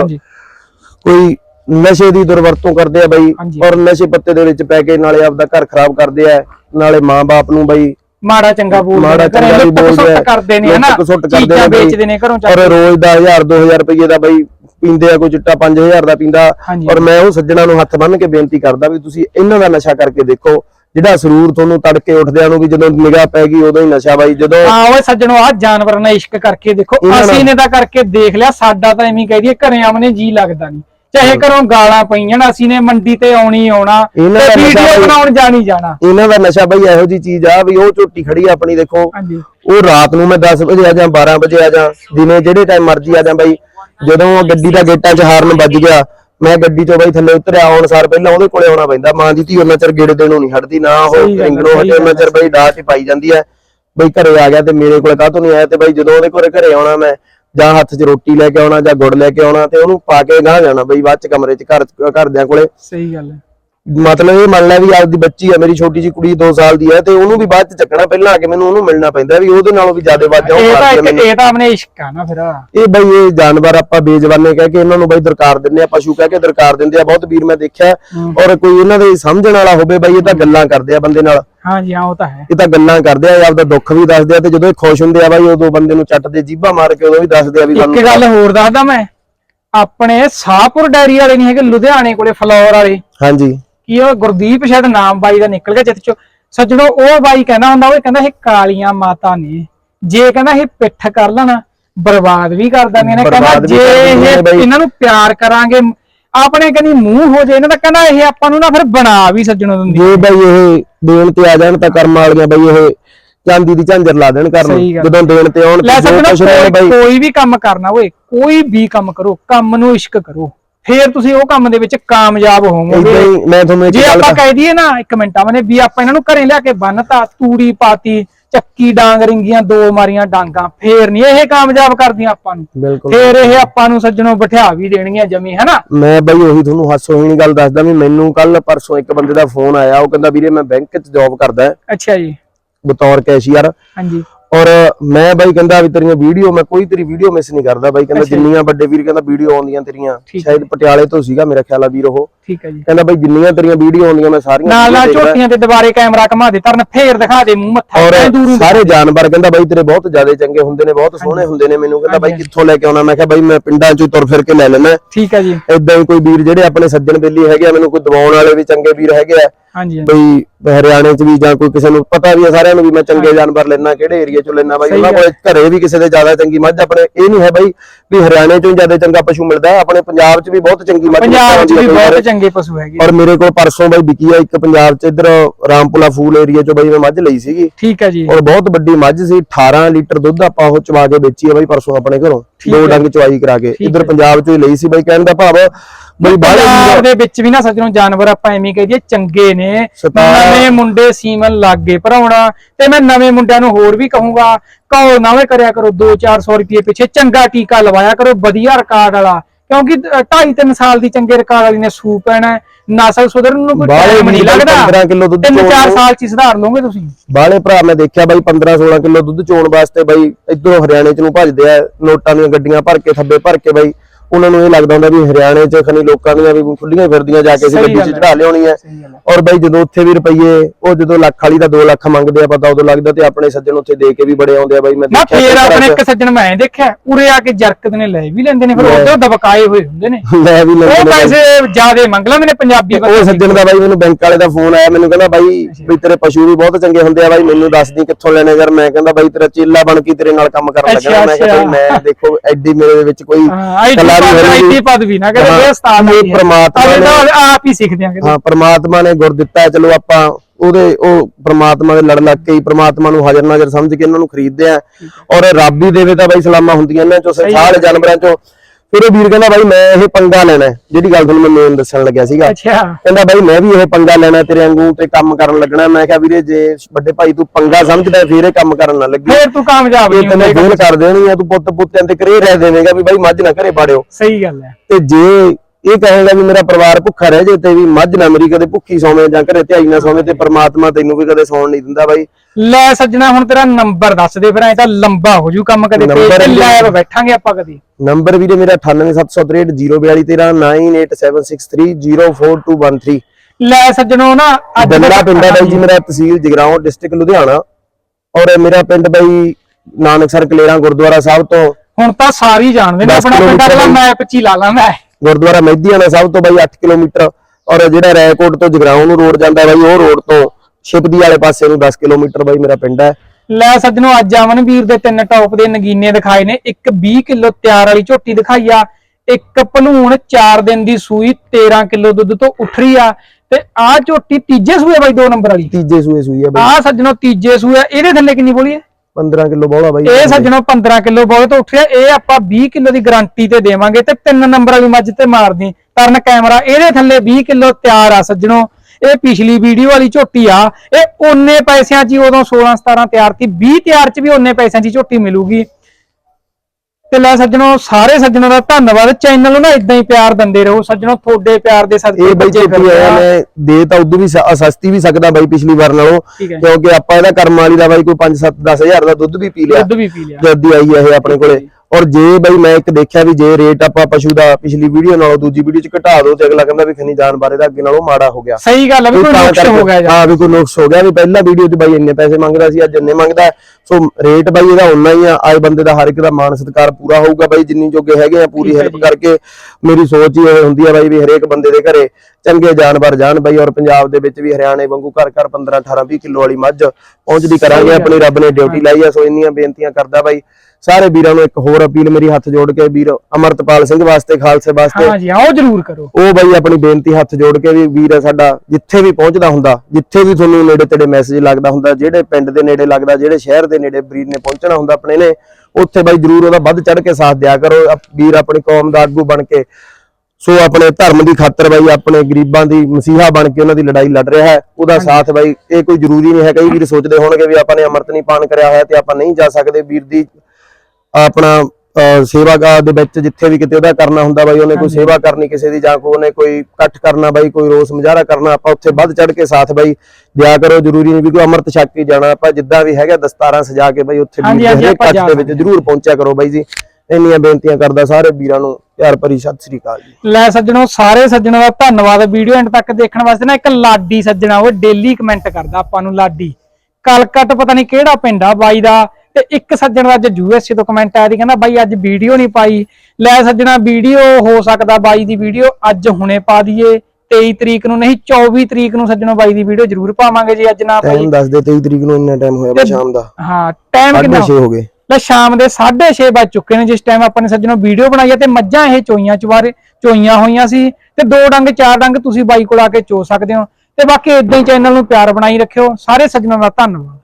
ਕੋਈ ਨਸ਼ੇ ਦੀ ਦੁਰਵਰਤੋਂ ਕਰਦੇ ਆ ਬਾਈ। ਔਰ ਨਸ਼ੇ ਪੱਤੇ ਦੇ ਵਿੱਚ ਪੈ ਕੇ ਨਾਲੇ ਆਪਦਾ ਘਰ ਖਰਾਬ ਕਰਦੇ ਆ ਨਾਲੇ ਮਾਂ-ਬਾਪ ਨੂੰ ਬਾਈ ਮਾੜਾ ਚੰਗਾ ਬੋਲਦੇ ਮਾੜਾ ਚੰਗਾ ਵੀ ਬੋਲਦੇ ਕਰਦੇ ਨੇ ਹਨਾ। ਚੀਜ਼ਾਂ ਵੇਚਦੇ ਨੇ ਘਰੋਂ ਚੱਕ ਔਰ ਰੋਜ਼ ਦਾ 1000 2000 ਰੁਪਏ ਦਾ ਬਾਈ ਪੀਂਦੇ ਆ ਕੋਈ ਚਿੱਟਾ 5000 ਦਾ ਪੀਂਦਾ। ਔਰ ਮੈਂ ਉਹ ਸੱਜਣਾ ਨੂੰ ਹੱਥ ਬੰਨ ਕੇ ਬੇਨਤੀ ਕਰਦਾ ਵੀ ਤੁਸੀਂ ਇਹਨਾਂ ਦਾ ਨਸ਼ਾ ਕਰਕੇ ਦੇਖੋ ਜਿਹੜਾ ਸਰੂਰ ਤੁਹਾਨੂੰ ਤੜਕੇ ਉੱਠਦਿਆਂ ਨੂੰ ਵੀ ਜਦੋਂ ਨਿਗਾਹ ਪੈ ਗਈ ਉਦੋਂ ਹੀ ਨਸ਼ਾ ਬਾਈ ਜਦੋਂ ਹਾਂ ਓਏ ਸੱਜਣੋ ਆ ਜਾਨਵਰਾਂ ਨਾਲ ਇਸ਼ਕ ਕਰਕੇ ਦੇਖੋ ਅਸੀਂ ਨੇ ਤਾਂ ਕਰਕੇ ਦੇਖ ਲਿਆ ਸਾਡਾ ਤਾਂ ਐਵੇਂ ਕਹਿ ਦਈਏ ਘਰੇ ਆਮਨੇ ਜੀ ਲੱਗਦਾ ਨਹੀਂ। ਚਾਹੇ ਘਰੋਂ ਗਾਲਾਂ ਪਈਆਂ ਨਾ ਅਸੀਂ ਨੇ ਮੰਡੀ ਤੇ ਆਉਣੀ ਆਉਣਾ ਤੇ ਵੀਡੀਓ ਬਣਾਉਣ ਜਾਣੀ ਜਾਣਾ। ਇਹਨਾਂ ਦਾ ਨਸ਼ਾ ਬਾਈ ਇਹੋ ਜੀ ਚੀਜ਼ ਆ ਵੀ ਉਹ ਝੋਟੀ ਖੜੀ ਆਪਣੀ ਦੇਖੋ। ਉਹ ਰਾਤ ਨੂੰ ਮੈਂ 10 ਵਜੇ ਆ ਜਾਂ 12 ਵਜੇ ਆ ਜਾਂ ਦਿਨੇ ਜਿਹੜੇ ਟਾਈਮ ਮਰਜ਼ੀ ਆ ਜਾਂ ਬਾਈ ਜਦੋਂ ਉਹ ਗੱਡੀ ਦਾ ਗੇਟਾਂ 'ਚ ਹਾਰਨ ਵੱਜ ਗਿਆ ਮੈਂ ਗੱਡੀ 'ਚੋਂ ਬਾਈ ਥੱਲੇ ਉਤਰਿਆ ਆਉਣ ਸਾਰ ਪਹਿਲਾਂ ਉਹਦੇ ਕੋਲੇ ਆਉਣਾ ਪੈਂਦਾ। ਮਾਂ ਦੀ ਧੀ ਉਹਨਾਂ ਚਿਰ ਗੇੜੇ ਦੇਣੋਂ ਨਹੀਂ ਹਟਦੀ ਨਾ ਉਹ ਰਿੰਗਣੋਂ ਹਟੇ ਉਹਨਾਂ ਚਿਰ ਬਾਈ ਡਾਹ 'ਚ ਪਾਈ ਜਾਂਦੀ ਹੈ ਬਈ ਘਰੇ ਆ ਗਿਆ ਤੇ ਮੇਰੇ ਕੋਲੇ ਕਾਹਤੋਂ ਨਹੀਂ ਆਇਆ ਤੇ ਬਾਈ ਜਦੋਂ ਉਹਦੇ ਕੋਲੇ ਘਰੇ ਆਉਣਾ ਮੈਂ ਜਾਂ ਹੱਥ 'ਚ ਰੋਟੀ ਲੈ ਕੇ ਆਉਣਾ ਜਾਂ ਗੁੜ ਲੈ ਕੇ ਆਉਣਾ ਤੇ ਉਹਨੂੰ ਪਾ ਕੇ ਗਾਹ ਜਾਣਾ ਬਈ ਬਾਅਦ 'ਚ ਕਮਰੇ 'ਚ ਘਰ ਘਰਦਿਆਂ ਕੋਲੇ। ਸਹੀ ਗੱਲ ਹੈ ਮਤਲਬ ਇਹ ਮੰਨ ਲੈ ਵੀ ਆਪਦੀ ਬੱਚੀ ਆ ਮੇਰੀ ਛੋਟੀ ਜੀ ਕੁੜੀ 2 ਸਾਲ ਦੀ ਹੈ ਤੇ ਉਹਨੂੰ ਵੀ ਬਾਅਦ 'ਚ ਚੱਕਣਾ ਪਹਿਲਾਂ ਆ ਕੇ ਮੈਨੂੰ ਉਹਨੂੰ ਮਿਲਣਾ ਪੈਂਦਾ ਵੀ ਉਹਦੇ ਨਾਲੋਂ ਵੀ ਜ਼ਿਆਦਾ ਵਾਜਾ ਉਹ ਇਹ ਤਾਂ ਆ ਇੱਕ ਇਹ ਤਾਂ ਆਪਣੇ ਇਸ਼ਕ ਆ ਨਾ ਫਿਰ। ਇਹ ਬਈ ਇਹ ਜਾਨਵਰ ਆਪਾਂ ਬੇਜਵਾਨੇ ਕਹਿ ਕੇ ਇਹਨਾਂ ਨੂੰ ਬਈ ਦਰਕਾਰ ਦਿੰਦੇ ਆ ਪਸ਼ੂ ਕਹਿ ਕੇ ਦਰਕਾਰ ਦਿੰਦੇ ਆ ਬਹੁਤ ਵੀਰ ਮੈਂ ਦੇਖਿਆ। ਔਰ ਕੋਈ ਇਹਨਾਂ ਦੇ ਸਮਝਣ ਵਾਲਾ ਹੋਵੇ ਬਈ ਇਹ ਤਾਂ ਗੱਲਾਂ ਕਰਦੇ ਆ ਬੰਦੇ ਨਾਲ। ਹਾਂਜੀ ਹਾਂ ਉਹ ਤਾਂ ਹੈ। ਇਹ ਤਾਂ ਗੱਲਾਂ ਕਰਦੇ ਆ ਇਹ ਆਪਦਾ ਦੁੱਖ ਵੀ ਦੱਸਦੇ ਆ ਤੇ ਜਦੋਂ ਇਹ ਖੁਸ਼ ਹੁੰਦੇ ਆ ਬਾਈ ਉਦੋਂ ਬੰਦੇ ਨੂੰ ਚੱਟਦੇ ਜੀਭਾ ਮਾਰ ਕੇ ਉਦੋਂ ਵੀ ਦੱਸਦੇ ਆ ਵੀ ਇੱਕ ਗੱਲ ਹੋਰ ਦੱਸਦਾ ਮੈਂ ਆਪਣੇ ਸਾਹਪੁਰ ਡੈਰੀ ਵਾਲੇ ਨਹੀਂ ਹੈਗੇ ਲੁਧਿਆਣੇ ਕੋਲੇ ਫਲੋਰ ਵਾਲੇ। ਹਾਂਜੀ। ਕੀ ਉਹ ਗੁਰਦੀਪ ਸ਼ਾਇਦ ਨਾਮ ਬਾਈ ਦਾ ਨਿਕਲ ਗਿਆ ਜਿੱਤ ਚੋਂ। ਸੱਜਣੋ ਉਹ ਬਾਈ ਕਹਿੰਦਾ ਹੁੰਦਾ ਉਹ ਕਹਿੰਦਾ ਇਹ ਕਾਲੀਆਂ ਮਾਤਾ ਨੇ। ਜੇ ਕਹਿੰਦਾ ਇਹ ਪਿੱਠ ਕਰ ਲੈਣ ਬਰਬਾਦ ਵੀ ਕਰ ਦਿੰਦੀਆਂ ਨੇ। ਕਹਿੰਦਾ ਜੇ ਇਹ। ਇਹਨਾਂ ਨੂੰ ਪਿਆਰ ਕਰਾਂਗੇ ਆਪਣੇ ਕਹਿੰਦੀ ਮੂੰਹ ਹੋ ਜੇ ਇਹਨਾਂ ਦਾ ਕਹਿੰਦਾ ਇਹ ਆਪਾਂ ਨੂੰ ਨਾ ਫਿਰ ਬਣਾ ਵੀ ਸੱਜਣੋ ਦਿੰਦੀ। ਜੇ ਬਈ ਇਹ ਦੇਣ ਤੇ ਆ ਜਾਣ ਤਾਂ ਕਰਮ ਵਾਲੀਆਂ ਬਈ ਇਹ ਚਾਂਦੀ ਦੀ ਝਾਂਜਰ ਲਾ ਦੇਣ ਕਰਨ। ਜਦੋਂ ਦੇਣ ਤੇ ਆਉਣ ਤੇ ਕੋਈ ਵੀ ਕੰਮ ਕਰਨਾ ਓਏ ਕੋਈ ਵੀ ਕੰਮ ਕਰੋ ਕੰਮ ਨੂੰ ਇਸ਼ਕ ਕਰੋ। ਫੇਰ ਤੁਸੀਂ ਉਹ ਕੰਮ ਦੇ ਵਿੱਚ ਕਾਮਯਾਬ ਹੋਵੋਗੇ। ਹੀ ਮੈਂ ਤੁਹਾਨੂੰ ਇੱਕ ਜੇ ਗੱਲ ਆਪਾਂ ਕਹਿ ਦਈਏ ਨਾ ਇੱਕ ਮਿੰਟ ਆਵਨੇ ਵੀ ਆਪਾਂ ਇਹਨਾਂ ਨੂੰ ਘਰੇ ਲਿਆ ਕੇ ਬੰਨਤਾ ਤੂੜੀ ਪਾਤੀ ਚੱਕੀ ਡਾਂਗ ਰਿੰਗੀਆਂ ਦੋ ਮਾਰੀਆਂ ਡਾਂਗਾਂ ਫੇਰ ਨਹੀਂ ਇਹ ਕਾਮਯਾਬ ਕਰਦੀਆਂ ਆਪਾਂ ਨੂੰ। ਬਿਲਕੁਲ। ਫੇਰ ਇਹ ਆਪਾਂ ਨੂੰ ਸੱਜਣੋਂ ਬਿਠਾ ਵੀ ਦੇਣਗੀਆਂ ਜਮੀ ਹੈਨਾ ਮੈਂ ਬਈ ਉਹੀ ਤੁਹਾਨੂੰ ਹਾਸੋ ਹੀ ਗੱਲ ਦੱਸਦਾ ਵੀ ਮੈਨੂੰ ਕੱਲ ਪਰਸੋਂ ਇੱਕ ਬੰਦੇ ਦਾ ਫੋਨ ਆਇਆ ਉਹ ਕਹਿੰਦਾ ਵੀਰੇ ਮੈਂ ਬੈਂਕ 'ਚ ਜੌਬ ਕਰਦਾ। ਅੱਛਾ ਜੀ। ਬਤੌਰ ਕੈਸ਼ੀਅਰ। ਹਾਂਜੀ। ਔਰ ਮੈਂ ਬਾਈ ਕਹਿੰਦਾ ਵੀ ਤੇਰੀਆਂ ਵੀਡੀਓ ਮੈਂ ਕੋਈ ਤੇਰੀ ਵੀਡੀਓ ਮਿਸ ਨਹੀਂ ਕਰਦਾ ਬਾਈ। ਕਹਿੰਦਾ। ਜਿੰਨੀਆਂ ਵੱਡੇ ਵੀਰ ਕਹਿੰਦਾ ਵੀਡੀਓ ਆਉਂਦੀਆਂ ਤੇਰੀਆਂ ਸ਼ਾਇਦ ਪਟਿਆਲੇ ਤੋਂ ਸੀਗਾ ਮੇਰਾ ਖਿਆਲ ਆ ਵੀਰ ਉਹ। ਠੀਕ ਹੈ ਜੀ। ਕਹਿੰਦਾ ਬਾਈ ਜਿੰਨੀਆਂ ਤੇਰੀਆਂ ਵੀਡੀਓ ਆਉਂਦੀਆਂ ਮੈਂ ਸਾਰੀਆਂ ਨਾਲ ਨਾਲ। ਝੋਟੀਆਂ ਤੇ ਦੁਬਾਰੇ ਕੈਮਰਾ ਘਮਾ ਦੇ ਤਰਨ ਫੇਰ ਦਿਖਾ ਦੇ ਮੂੰਹ ਮੱਥਾ। ਔਰ ਦੂਰੋਂ ਸਾਰੇ ਜਾਨਵਰ ਕਹਿੰਦਾ ਬਾਈ ਤੇਰੇ ਬਹੁਤ ਜ਼ਿਆਦਾ ਚੰਗੇ ਹੁੰਦੇ ਨੇ ਬਹੁਤ ਸੋਹਣੇ ਹੁੰਦੇ ਨੇ ਮੈਨੂੰ। ਕਹਿੰਦਾ ਬਾਈ। ਕਿੱਥੋਂ ਲੈ ਕੇ ਆਉਣਾ? ਮੈਂ ਕਿਹਾ ਬਾਈ ਮੈਂ ਪਿੰਡਾਂ 'ਚੋਂ ਤੁਰ ਫਿਰ ਕੇ ਲੈ ਲੈਣਾ ਠੀਕ ਹੈ ਜੀ। ਇਦਾਂ ਹੀ ਕੋਈ ਵੀਰ ਜਿਹੜੇ ਆਪਣੇ ਸੱਜਣ ਬੇਲੀ ਹੈਗੇ ਆ ਮੈਨੂੰ ਕੋਈ ਦਵਾਉਣ ਵਾਲੇ ਵੀ ਚੰਗੇ ਵੀਰ ਹੈਗੇ ਆ। ਹਾਂਜੀ ਬਈ ਹਰਿਆਣੇ 'ਚ ਵੀ ਜਾਂ ਕੋਈ ਕਿਸੇ ਨੂੰ ਪਤਾ ਵੀ ਆ ਸਾਰਿਆਂ ਨੂੰ ਵੀ ਮੈਂ ਚੰਗੇ ਜਾਨਵਰ ਲੈਣਾ ਕਿਹੜੇ ਏਰੀਆ ਏਰੀਆ ਚੋਂ ਲੈਣਾ ਬਾਈ ਉਹਨਾਂ ਕੋਲ ਘਰੇ ਵੀ ਕਿਸੇ ਦੇ ਜ਼ਿਆਦਾ ਚੰਗੀ ਮੱਝ ਆਪਣੇ ਇਹ ਨਹੀਂ ਹੈ ਬਾਈ ਵੀ ਹਰਿਆਣੇ ਚੋਂ ਜ਼ਿਆਦਾ ਚੰਗਾ ਪਸ਼ੂ ਮਿਲਦਾ ਹੈ ਆਪਣੇ ਪੰਜਾਬ 'ਚ ਵੀ ਬਹੁਤ ਚੰਗੀ ਮੱਝ ਪੰਜਾਬ 'ਚ ਵੀ। ਬਹੁਤ ਚੰਗੇ ਪਸ਼ੂ ਹੈਗੇ ਔਰ ਮੇਰੇ ਕੋਲ ਪਰਸੋਂ ਬਾਈ ਵਿਕੀ ਆ ਇੱਕ ਪੰਜਾਬ 'ਚ ਇੱਧਰ ਰਾਮਪੁਲਾ ਫੂਲ ਏਰੀਆ 'ਚੋਂ ਬਾਈ ਮੈਂ ਮੱਝ ਲਈ ਸੀਗੀ ਠੀਕ ਹੈ ਜੀ ਔਰ ਬਹੁਤ ਵੱਡੀ ਮੱਝ ਸੀ 18 ਲੀਟਰ ਦੁੱਧ ਆਪਾਂ ਉਹ ਚਵਾ ਕੇ ਵੇਚੀ ਆ ਬਾਈ ਪਰਸੋਂ ਆਪਣੇ ਘਰੋਂ ਦੋ। ਡੰਗ ਚਵਾਈ ਕਰਾ ਕੇ ਇੱਧਰ। ਪੰਜਾਬ 'ਚੋਂ ਹੀ ਲਈ ਸੀ ਬਾਈ ਕਹਿਣ ਦਾ ਭਾਵ ਬਈ ਪੰਜਾਬ ਦੇ ਵਿੱਚ ਵੀ ਨਾ ਸੱਜਣੋਂ ਜਾਨਵਰ ਆਪਾਂ ਐਵੇਂ ਕਹਿ ਦਈਏ ਚੰਗੇ ਨੇ। ਨਵੇਂ ਮੁੰਡੇ ਸੀਮਨ ਲੱਗ ਭਰਾਉਣਾ। ਤੇ ਮੈਂ ਨਵੇਂ ਮੁੰਡਿਆਂ ਨੂੰ ਹੋਰ ਵੀ ਕਹੂੰਗਾ ਕਹੋ ਨਾਵੇਂ ਕਰਿਆ ਕਰੋ 2-400 ਰੁਪਏ ਪਿੱਛੇ ਚੰਗਾ ਟੀਕਾ ਲਵਾਇਆ ਕਰੋ ਵਧੀਆ ਰਿਕਾਰਡ ਵਾਲਾ। ਕਿਉਂਕਿ 2.5-3 ਸਾਲ ਦੀ ਚੰਗੇ ਰਿਕਾਰਡ ਵਾਲੀ ਨੇ ਸੂ ਪੈਣਾ ਨਸਲ ਸੁਧਰਨ ਨੂੰ ਕੋਈ ਟਾਈਮ ਨਹੀਂ ਲੱਗਦਾ। 15 ਕਿਲੋ ਦੁੱਧ 3-4 ਚੋਣ ਸਾਲ ਚ ਹੀ ਸੁਧਾਰ ਲਓਗੇ ਤੁਸੀਂ। ਬਾਹਲੇ ਭਰਾ ਮੈਂ ਦੇਖਿਆ ਬਾਈ 15 16 ਕਿਲੋ ਦੁੱਧ ਚੋਣ ਵਾਸਤੇ ਬਾਈ ਇਧਰੋਂ ਹਰਿਆਣੇ ਚ ਨੂੰ ਭੱਜਦੇ ਆ ਨੋਟਾਂ ਦੀਆਂ ਗੱਡੀਆਂ ਭਰ ਕੇ ਥੱਬੇ ਭਰ ਕੇ ਬਾਈ ਉਹਨਾਂ ਨੂੰ ਇਹ ਲੱਗਦਾ ਹੁੰਦਾ ਵੀ ਹਰਿਆਣੇ ਚ ਖਨੀ ਲੋਕਾਂ ਦੀਆਂ ਵੀ ਖੁੱਲੀਆਂ ਫਿਰਦੀਆਂ ਜਾ ਕੇ ਅਸੀਂ ਗੱਡੀ ਚ। ਚੜਾ ਲਿਆਉਣੀ ਹੈ। ਔਰ ਬਾਈ ਜਦੋਂ ਉੱਥੇ ਵੀ ਰੁਪਈਏ ਉਹ ਜਦੋਂ ਲੱਖ ਵਾਲੀ ਦਾ 2 ਲੱਖ ਮੰਗਦੇ ਆ ਪਤਾ ਉਦੋਂ ਲੱਗਦਾ ਤੇ ਆਪਣੇ ਸੱਜਣ ਉੱਥੇ ਦੇ ਕੇ ਵੀ ਬੜੇ ਆਉਂਦੇ ਆ ਬਾਈ ਮੈਂ ਦੇਖਿਆ ਫੇਰ ਆਪਣੇ ਇੱਕ ਸੱਜਣ ਮੈਂ ਦੇਖਿਆ ਉਰੇ ਆ ਕੇ ਜਰਕਤ ਨੇ ਲੈ ਵੀ ਲੈਂਦੇ ਨੇ ਫਿਰ। ਉਹਦੇ ਦਬਕਾਏ ਹੋਏ ਹੁੰਦੇ ਨੇ ਲੈ ਵੀ ਉਹ ਲੈਂਦੇ ਨੇ ਬਾਈ। ਪੈਸੇ ਜਿਆਦੇ ਮੰਗ ਲੈਂਦੇ ਨੇ ਪੰਜਾਬੀ ਉਹ ਸੱਜਣ ਦਾ ਬਾਈ ਮੈਨੂੰ ਬੈਂਕ ਵਾਲੇ ਦਾ ਫੋਨ ਆਇਆ ਮੈਨੂੰ ਕਹਿੰਦਾ ਬਾਈ ਵੀ ਤੇਰੇ ਪਸ਼ੂ ਵੀ ਬਹੁਤ ਚੰਗੇ ਹੁੰਦੇ ਆ ਬਾਈ ਮੈਨੂੰ ਦੱਸ ਦੀ ਕਿੱਥੋਂ ਲੈਣੇ ਯਾਰ ਮੈਂ ਕਹਿੰਦਾ ਬਾਈ ਤੇਰਾ ਚੇਲਾ ਬਣ ਕੇ ਤੇਰੇ ਨਾਲ ਕੰਮ ਕਰਨ ਲੱਗਣਾ ਮੈਂ ਕਿਹਾ ਬਾਈ ਅੱਛਾ। ਮੈਂ ਦੇਖੋ ਐਡੀ ਮੇਰੇ ਦੇ ਵਿੱਚ ਕੋਈ ਕਲਾਰੀ ਪਦ ਹੋਣੀ ਆਈਟੀ ਪਦ ਵੀ ਨਾ ਹਾਂ, ਇਹ ਉਸਤਾਦ ਇਹ। ਪ੍ਰਮਾਤਮਾ ਨੇ- ਆਪ ਹੀ ਸਿੱਖਦੇ ਆਂ ਹਾਂ ਪ੍ਰਮਾਤਮਾ ਨੇ ਗੁਰ ਦਿੱਤਾ ਚਲੋ ਆਪਾਂ ਉਹਦੇ ਉਹ ਪ੍ਰਮਾਤਮਾ ਦੇ ਲੜ ਲੱਗ ਕੇ ਹੀ ਪ੍ਰਮਾਤਮਾ ਨੂੰ ਹਾਜ਼ਰ ਨਾਜ਼ਰ ਸਮਝ ਕੇ ਇਹਨਾਂ ਨੂੰ ਖਰੀਦਦੇ ਆ ਔਰ ਰੱਬ ਹੀ ਦੇਵੇ ਤਾਂ ਬਾਈ ਸਲਾਮਾਂ ਹੁੰਦੀਆਂ ਇਹਨਾਂ ਚੋਂ ਸਾਰੇ। ਜਾਨਵਰਾਂ ਚੋਂ ਫਿਰ ਉਹ ਵੀਰ ਕਹਿੰਦਾ ਬਾਈ ਮੈਂ ਇਹ ਪੰਗਾ ਲੈਣਾ ਹੈ, ਜਿਹੜੀ ਗੱਲ ਤੁਹਾਨੂੰ ਮੈਂ ਮੇਨ ਦੱਸਣ ਲੱਗਿਆ ਸੀਗਾ। ਅੱਛਾ। ਕਹਿੰਦਾ ਬਾਈ ਮੈਂ ਵੀ ਇਹ ਪੰਗਾ ਲੈਣਾ ਤੇਰੇ ਵਾਂਗੂ ਤੇ ਕੰਮ ਕਰਨ ਲੱਗਣਾ ਮੈਂ ਕਿਹਾ ਵੀਰੇ ਜੇ ਵੱਡੇ ਭਾਈ ਤੂੰ ਪੰਗਾ ਸਮਝਦਾ ਹੈ, ਫਿਰ ਇਹ ਕੰਮ ਕਰਨ ਨਾ ਲੱਗੀ। ਫੇਰ ਤੂੰ ਕਾਮਯਾਬ ਇਹ ਨਹੀਂ ਤੈਨੂੰ ਫੇਲ ਕਰ ਦੇਣੀ ਆ ਤੂੰ ਪੁੱਤ ਪੁੱਤਿਆਂ ਤੇ ਕਰੇ ਰਹਿ ਦੇਵੇਂਗਾ ਵੀ ਬਾਈ ਮੱਝ ਨਾ ਘਰੇ ਬਾੜਿਓ ਸਹੀ ਗੱਲ ਹੈ। ਤੇ ਜੇ ਇਹ ਕਹੇਗਾ ਵੀ ਮੇਰਾ ਪਰਿਵਾਰ ਭੁੱਖਾ ਰਹਿ ਜੇ ਤੇ ਵੀ ਮੱਝ ਨਾ ਮੇਰੀ ਕਦੇ ਭੁੱਖੀ ਸੌਵੇਂ ਜਾਂ ਘਰੇ ਧਿਆਈ ਨਾ ਸੌਵੇਂ ਤੇ ਪ੍ਰਮਾਤਮਾ ਤੈਨੂੰ ਵੀ ਕਦੇ ਸੌਣ ਨਹੀਂ ਦਿੰਦਾ ਬਾਈ। ਲੈ ਸੱਜਣਾ ਹੁਣ ਤੇਰਾ ਨੰਬਰ ਦੱਸ ਦੇ ਫਿਰ ਐ ਤਾਂ ਲੰਬਾ ਹੋ ਜੂ ਕੰਮ ਕਦੇ ਤੇ ਲਾਈਵ ਬੈਠਾਂਗੇ ਆਪਾਂ ਕਦੀ। ਨੰਬਰ ਵੀਰੇ ਮੇਰਾ 9876304213 9876304213 ਲੈ ਸੱਜਣੋ ਨਾ ਅੱਜ ਤੱਕ- ਪਿੰਡ ਹੈ ਬਾਈ ਜੀ ਮੇਰਾ ਤਹਿਸੀਲ ਜਗਰਾਉਂ ਡਿਸਟ੍ਰਿਕਟ ਲੁਧਿਆਣਾ। ਔਰ ਮੇਰਾ ਪਿੰਡ ਬਾਈ ਨਾਨਕਸਰ ਕਲੇਰਾਂ ਗੁਰਦੁਆਰਾ ਸਾਹਿਬ ਤੋਂ। ਹੁਣ ਤਾਂ ਸਾਰੀ ਜਾਣਦੇ ਨੇ ਆਪਣਾ ਪਿੰਡ ਅਗਲਾ ਮੈਪ ਚ ਹੀ ਲਾ ਲਾਂਦਾ। ਗੁਰਦੁਆਰਾ ਮਹਿਦੀਆਣਾ ਸਾਹਿਬ ਤੋਂ ਬਾਈ 8 ਕਿਲੋਮੀਟਰ ਔਰ ਜਿਹੜਾ ਰੈਕੋਟ ਤੋਂ ਜਗਰਾਉਂ ਨੂੰ ਰੋਡ ਜਾਂਦਾ ਬਾਈ ਉਹ ਰੋਡ ਤੋਂ ਸ਼ਿਪਦੀ ਵਾਲੇ ਪਾਸੇ ਨੂੰ 10 ਕਿਲੋਮੀਟਰ ਬਾਈ ਮੇਰਾ ਪਿੰਡ ਹੈ। ਲੈ ਸੱਜਣੋ ਅੱਜ ਅਮਨ ਵੀਰ ਦੇ ਤਿੰਨ ਟੌਪ ਦੇ ਨਗੀਨੇ ਦਿਖਾਏ ਨੇ। ਇੱਕ 20 ਕਿਲੋ ਤਿਆਰ ਵਾਲੀ ਝੋਟੀ ਦਿਖਾਈ ਆ ਇੱਕ ਭਲੂਣ 4 ਦਿਨ ਦੀ ਸੂਈ 13 ਕਿਲੋ ਦੁੱਧ ਤੋਂ ਉੱਠ ਰਹੀ ਆ। ਤੇ ਆਹ ਝੋਟੀ ਤੀਜੇ ਸੂਏ ਬਾਈ 2 ਨੰਬਰ ਵਾਲੀ। ਤੀਜੇ ਸੂਏ ਸੂਈ ਹੈ ਬਾਈ। ਆਹ ਸੱਜਣੋ ਤੀਜੇ ਸੂਏ ਆ, ਇਹਦੇ ਥੱਲੇ ਕਿੰਨੀ ਬੋਲੀ ਹੈ? 15 ਕਿਲੋ ਬੋਲਾ ਬਾਈ। ਇਹ ਸੱਜਣੋ 15 ਕਿਲੋ ਬਹੁਤ ਉੱਠ ਰਿਹਾ ਇਹ ਆਪਾਂ 20 ਕਿਲੋ ਦੀ ਗਾਰੰਟੀ ਤੇ ਦੇਵਾਂਗੇ ਤੇ ਤਿੰਨ ਨੰਬਰ ਵਾਲੀ ਮੱਝ ਤੇ ਮਾਰਦੀ। ਤਰਨ ਕੈਮਰਾ, ਇਹਦੇ ਥੱਲੇ 20 ਕਿਲੋ ਤਿਆਰ ਆ ਸੱਜਣੋ। ਇਹ ਪਿਛਲੀ ਵੀਡੀਓ ਵਾਲੀ ਝੋਟੀ ਆ। ਇਹ ਓਨੇ ਪੈਸਿਆਂ 'ਚ ਹੀ ਉਦੋਂ 16 17 ਤਿਆਰ ਸੀ। 20 ਤਿਆਰ 'ਚ ਵੀ ਓਨੇ ਪੈਸਿਆਂ 'ਚ ਹੀ ਝੋਟੀ ਮਿਲੂਗੀ। ਤੇ ਲੈ ਸੱਜਣੋ ਸਾਰੇ ਸੱਜਣਾਂ ਦਾ ਧੰਨਵਾਦ। ਚੈਨਲ ਨੂੰ ਨਾ ਇਦਾਂ ਹੀ ਪਿਆਰ ਦਿੰਦੇ ਰਹੋ। ਸੱਜਣੋ ਤੁਹਾਡੇ ਪਿਆਰ ਦੇ ਸਦਕੇ ਇਹ ਬਾਈ ਝੋਟੀ ਫਿਰਦੇ ਆਇਆ ਆ। ਮੈਂ ਦੇ ਤਾਂ ਉਦੋਂ ਵੀ ਸ- ਸਸਤੀ ਵੀ ਸਕਦਾ ਬਾਈ ਪਿਛਲੀ ਵਾਰ ਨਾਲੋਂ। ਠੀਕ ਹੈ। ਕਿਉਂਕਿ ਆਪਾਂ ਇਹਦਾ ਕਰਮ ਵਾਲੀ ਦਾ ਬਾਈ ਕੋਈ 5 7 10000 ਦਾ ਦੁੱਧ ਵੀ ਪੀ ਲਿਆ। ਦੁੱਧ ਵੀ ਪੀ ਲਿਆ। ਜਦ ਦੀ ਆਈ ਹੈ ਇਹ ਆਪਣੇ ਕੋਲੇ। ਔਰ ਜੇ ਬਾਈ ਮੈਂ ਇੱਕ ਦੇਖਿਆ ਵੀ ਜੇ ਰੇਟ ਆਪਾਂ ਪਸ਼ੂ ਦਾ ਪਿਛਲੀ ਵੀਡੀਓ ਨਾਲੋਂ ਦੂਜੀ ਵੀਡੀਓ ਚ ਘਟਾ ਦੋ ਤੇ ਅਗਲਾ ਕਹਿੰਦਾ ਵੀ ਖਨੀ ਜਾਨ ਬਾਰੇ ਦਾ ਅੱਗੇ ਨਾਲੋਂ ਮਾੜਾ ਹੋ ਗਿਆ। ਸਹੀ ਗੱਲ ਆ ਵੀ ਕੋਈ ਤਾਂ ਨੁਕਸ ਕਰਕੇ- ਹੋ ਗਿਆ ਜਾਂ ਹਾਂ ਵੀ ਕੋਈ ਨੁਕਸ ਹੋ ਗਿਆ। ਵੀ ਪਹਿਲਾਂ ਵੀਡੀਓ 'ਚ ਬਾਈ ਇੰਨੇ ਪੈਸੇ ਮੰਗਦਾ ਸੀ ਅੱਜ ਇੰਨੇ ਮੰਗਦਾ। ਹੈ। ਸੋ ਰੇਟ ਬਾਈ ਇਹਦਾ ਉਨਾ ਹੀ ਆ। ਅੱਜ ਬੰਦੇ ਦਾ ਹਰ ਇੱਕ ਦਾ ਮਾਣ ਸਤਿਕਾਰ ਪੂਰਾ ਹੋਊਗਾ ਬਾਈ। ਜਿੰਨੀ ਜੋਗੇ ਹੈਗੇ ਆ ਪੂਰੀ ਹੈਲਪ। ਕਰਕੇ ਮੇਰੀ ਸੋਚ ਹੀ ਇਹ ਹੁੰਦੀ ਆ ਬਾਈ ਵੀ ਹਰੇਕ ਬੰਦੇ ਦੇ ਘਰੇ ਚੰਗੇ ਜਾਨਵਰ ਜਾਣ ਬਾਈ ਔਰ ਪੰਜਾਬ ਦੇ ਵਿੱਚ ਵੀ ਹਰਿਆਣੇ ਵਾਂਗੂ ਘਰ ਘਰ 15 18 20 ਕਿਲੋ ਵਾਲੀ ਮੱਝ ਪਹੁੰਚਦੀ ਕਰਾਂਗੇ। ਆਪਣੀ ਰੱਬ ਨੇ ਡਿਊਟੀ ਲਾਈ ਆ ਸੋ ਇੰਨੀਆਂ ਬੇਨਤੀਆਂ ਕਰਦਾ ਬਾਈ। ਸਾਰੇ ਵੀਰਾਂ ਨੂੰ ਇੱਕ ਹੋਰ ਅਪੀਲ ਮੇਰੀ ਹੱਥ ਜੋੜ ਕੇ ਵੀਰ ਅਮਰਤਪਾਲ ਸਿੰਘ ਵਾਸਤੇ ਖਾਲਸੇ ਵਾਸਤੇ। ਹਾਂ ਜੀ ਆਓ ਜਰੂਰ ਕਰੋ। ਉਹ ਬਾਈ ਆਪਣੀ ਬੇਨਤੀ ਹੱਥ ਜੋੜ ਕੇ ਵੀ ਵੀਰ ਹੈ ਸਾਡਾ ਜਿੱਥੇ ਵੀ ਪਹੁੰਚਦਾ ਹੁੰਦਾ ਜਿੱਥੇ ਵੀ ਤੁਹਾਨੂੰ ਨੇੜੇ ਤੇੜੇ ਮੈਸੇਜ ਲੱਗਦਾ ਹੁੰਦਾ ਜਿਹੜੇ ਪਿੰਡ ਦੇ ਨੇੜੇ ਲੱਗਦਾ ਜਿਹੜੇ ਸ਼ਹਿਰ ਦੇ ਨੇੜੇ ਵੀਰ ਨੇ ਪਹੁੰਚਣਾ ਹੁੰਦਾ ਆਪਣੇ ਨੇ ਉੱਥੇ ਬਾਈ ਜਰੂਰ ਉਹਦਾ ਵੱਧ ਚੜ ਕੇ ਸਾਥ ਦਿਆ ਕਰੋ ਵੀਰ ਆਪਣੀ ਕੌਮ ਦਾ ਆਗੂ ਬਣ ਕੇ। ਸੋ ਆਪਣੇ ਧਰਮ ਦੀ ਖਾਤਰ ਬਾਈ ਆਪਣੇ ਗਰੀਬਾਂ ਦੀ ਮਸੀਹਾ ਬਣ ਕੇ ਉਹਨਾਂ ਦੀ ਲੜਾਈ ਲੜ ਰਿਹਾ ਹੈ ਉਹਦਾ ਸਾਥ ਬਾਈ ਇਹ ਕੋਈ ਜ਼ਰੂਰੀ ਨਹੀਂ ਹੈ ਕਈ ਵੀਰ ਸੋਚਦੇ ਹੋਣਗੇ ਵੀ ਆਪਾਂ ਨੇ ਅੰਮ੍ਰਿਤ ਨਹੀਂ ਪਾਨ ਕਰਿਆ ਹੋਇਆ ਤੇ ਆਪਾਂ ਨਹੀਂ ਜਾ ਸਕਦੇ। ਵੀਰ ਦੀ ਆਪਣਾ ਸੇਵਾਗਾਹ ਦੇ ਵਿੱਚ ਜਿੱਥੇ ਵੀ ਕਿਤੇ ਉਹਦਾ ਕਰਨਾ ਹੁੰਦਾ ਬਾਈ ਉਹਨੇ ਕੋਈ ਸੇਵਾ ਕਰਨੀ ਕਿਸੇ ਦੀ ਜਾਂ ਕੋਈ ਉਹਨੇ ਕੋਈ ਇਕੱਠ ਕਰਨਾ ਬਾਈ ਕੋਈ ਰੋਸ ਮੁਜ਼ਾਹਰਾ ਕਰਨਾ ਆਪਾਂ ਉੱਥੇ ਵੱਧ ਚੜ ਕੇ ਸਾਥ ਬਾਈ ਦਿਆ ਕਰੋ ਜ਼ਰੂਰੀ ਨਹੀਂ ਵੀ ਕੋਈ ਅੰਮ੍ਰਿਤ ਛਕ ਕੇ ਜਾਣਾ ਆਪਾਂ ਜਿੱਦਾਂ ਵੀ ਹੈਗਾ ਦਸਤਾਰਾਂ ਸਜਾ ਕੇ ਬਾਈ ਉੱਥੇ ਵੀਰ ਹਾਂਜੀ, ਦੇ ਹਰੇਕ ਵਿੱਚ ਜ਼ਰੂਰ ਪਹੁੰਚਿਆ ਕਰੋ ਬਾਈ ਜੀ। ਇੰਨੀਆਂ ਬੇਨਤੀਆਂ ਕਰਦਾ ਸਾਰੇ ਵੀਰਾਂ ਨੂੰ ਪਿਆਰ ਭਰੀ ਸਤਿ ਸ੍ਰੀ ਅਕਾਲ ਜੀ। ਲੈ ਸੱਜਣੋ ਸਾਰੇ ਸੱਜਣਾਂ ਦਾ ਧੰਨਵਾਦ। ਵੀਡੀਓ ਐਂਡ ਤੱਕ ਦੇਖਣ ਵਾਸਤੇ ਨਾ ਇੱਕ ਲਾਡੀ ਸੱਜਣਾ ਉਹ ਡੇਲੀ ਕਮੈਂਟ ਕਰਦਾ ਆਪਾਂ ਨੂੰ ਲਾਡੀ। ਕਲਕੱਟ ਪਤਾ ਨਹੀਂ ਕਿਹੜਾ ਪਿੰਡ ਆ ਬਾਈ ਦਾ ਤੇ ਇੱਕ ਸੱਜਣ ਦਾ ਅੱਜ ਯੂਐਸਏ ਤੋਂ ਕਮੈਂਟ ਆਇਆ ਸੀ ਕਹਿੰਦਾ ਬਾਈ ਅੱਜ ਵੀਡੀਓ ਨਹੀਂ ਪਾਈ। ਲੈ ਸੱਜਣਾ ਵੀਡੀਓ ਹੋ ਸਕਦਾ ਬਾਈ ਦੀ ਵੀਡੀਓ ਅੱਜ ਹੁਣੇ ਪਾ ਦਈਏ। 23 ਤਰੀਕ ਨੂੰ ਨਹੀਂ 24 ਤਰੀਕ ਨੂੰ ਸੱਜਣੋ ਬਾਈ ਦੀ ਵੀਡੀਓ ਜ਼ਰੂਰ ਪਾਵਾਂਗੇ ਜੀ ਅੱਜ ਨਾ ਬਾਈ ਟਾਈਮ ਦੱਸ ਦੇ 23 ਤਰੀਕ ਨੂੰ ਇੰਨਾ ਟਾਈਮ ਹੋਇਆ ਵਾ ਸ਼ਾਮ ਦਾ। ਹਾਂ ਟਾਈਮ ਕਿੰਨਾ? 6 ਹੋ ਗਏ। ਲੈ ਸ਼ਾਮ ਦੇ 6:30 ਵੱਜ ਚੁੱਕੇ ਨੇ ਜਿਸ ਟਾਈਮ ਆਪਾਂ ਨੇ ਸੱਜਣੋ ਵੀਡੀਓ ਬਣਾਈ ਹੈ ਤੇ ਮੱਝਾਂ ਇਹ ਚੋਈਆਂ ਚਵਾਰੇ ਚੋਈਆਂ ਹੋਈਆਂ ਸੀ। ਤੇ ਦੋ ਡੰਗ ਚਾਰ ਡੰਗ ਤੁਸੀਂ ਬਾਈ ਕੋਲ ਆ ਕੇ ਚੋ ਸਕਦੇ ਹੋ। ਤੇ ਬਾਕੀ ਇਦਾਂ ਹੀ ਚੈਨਲ ਨੂੰ ਪਿਆਰ ਬਣਾਈ ਰੱਖਿਓ। ਸਾਰੇ ਸੱਜਣਾਂ ਦਾ ਧੰਨਵਾਦ।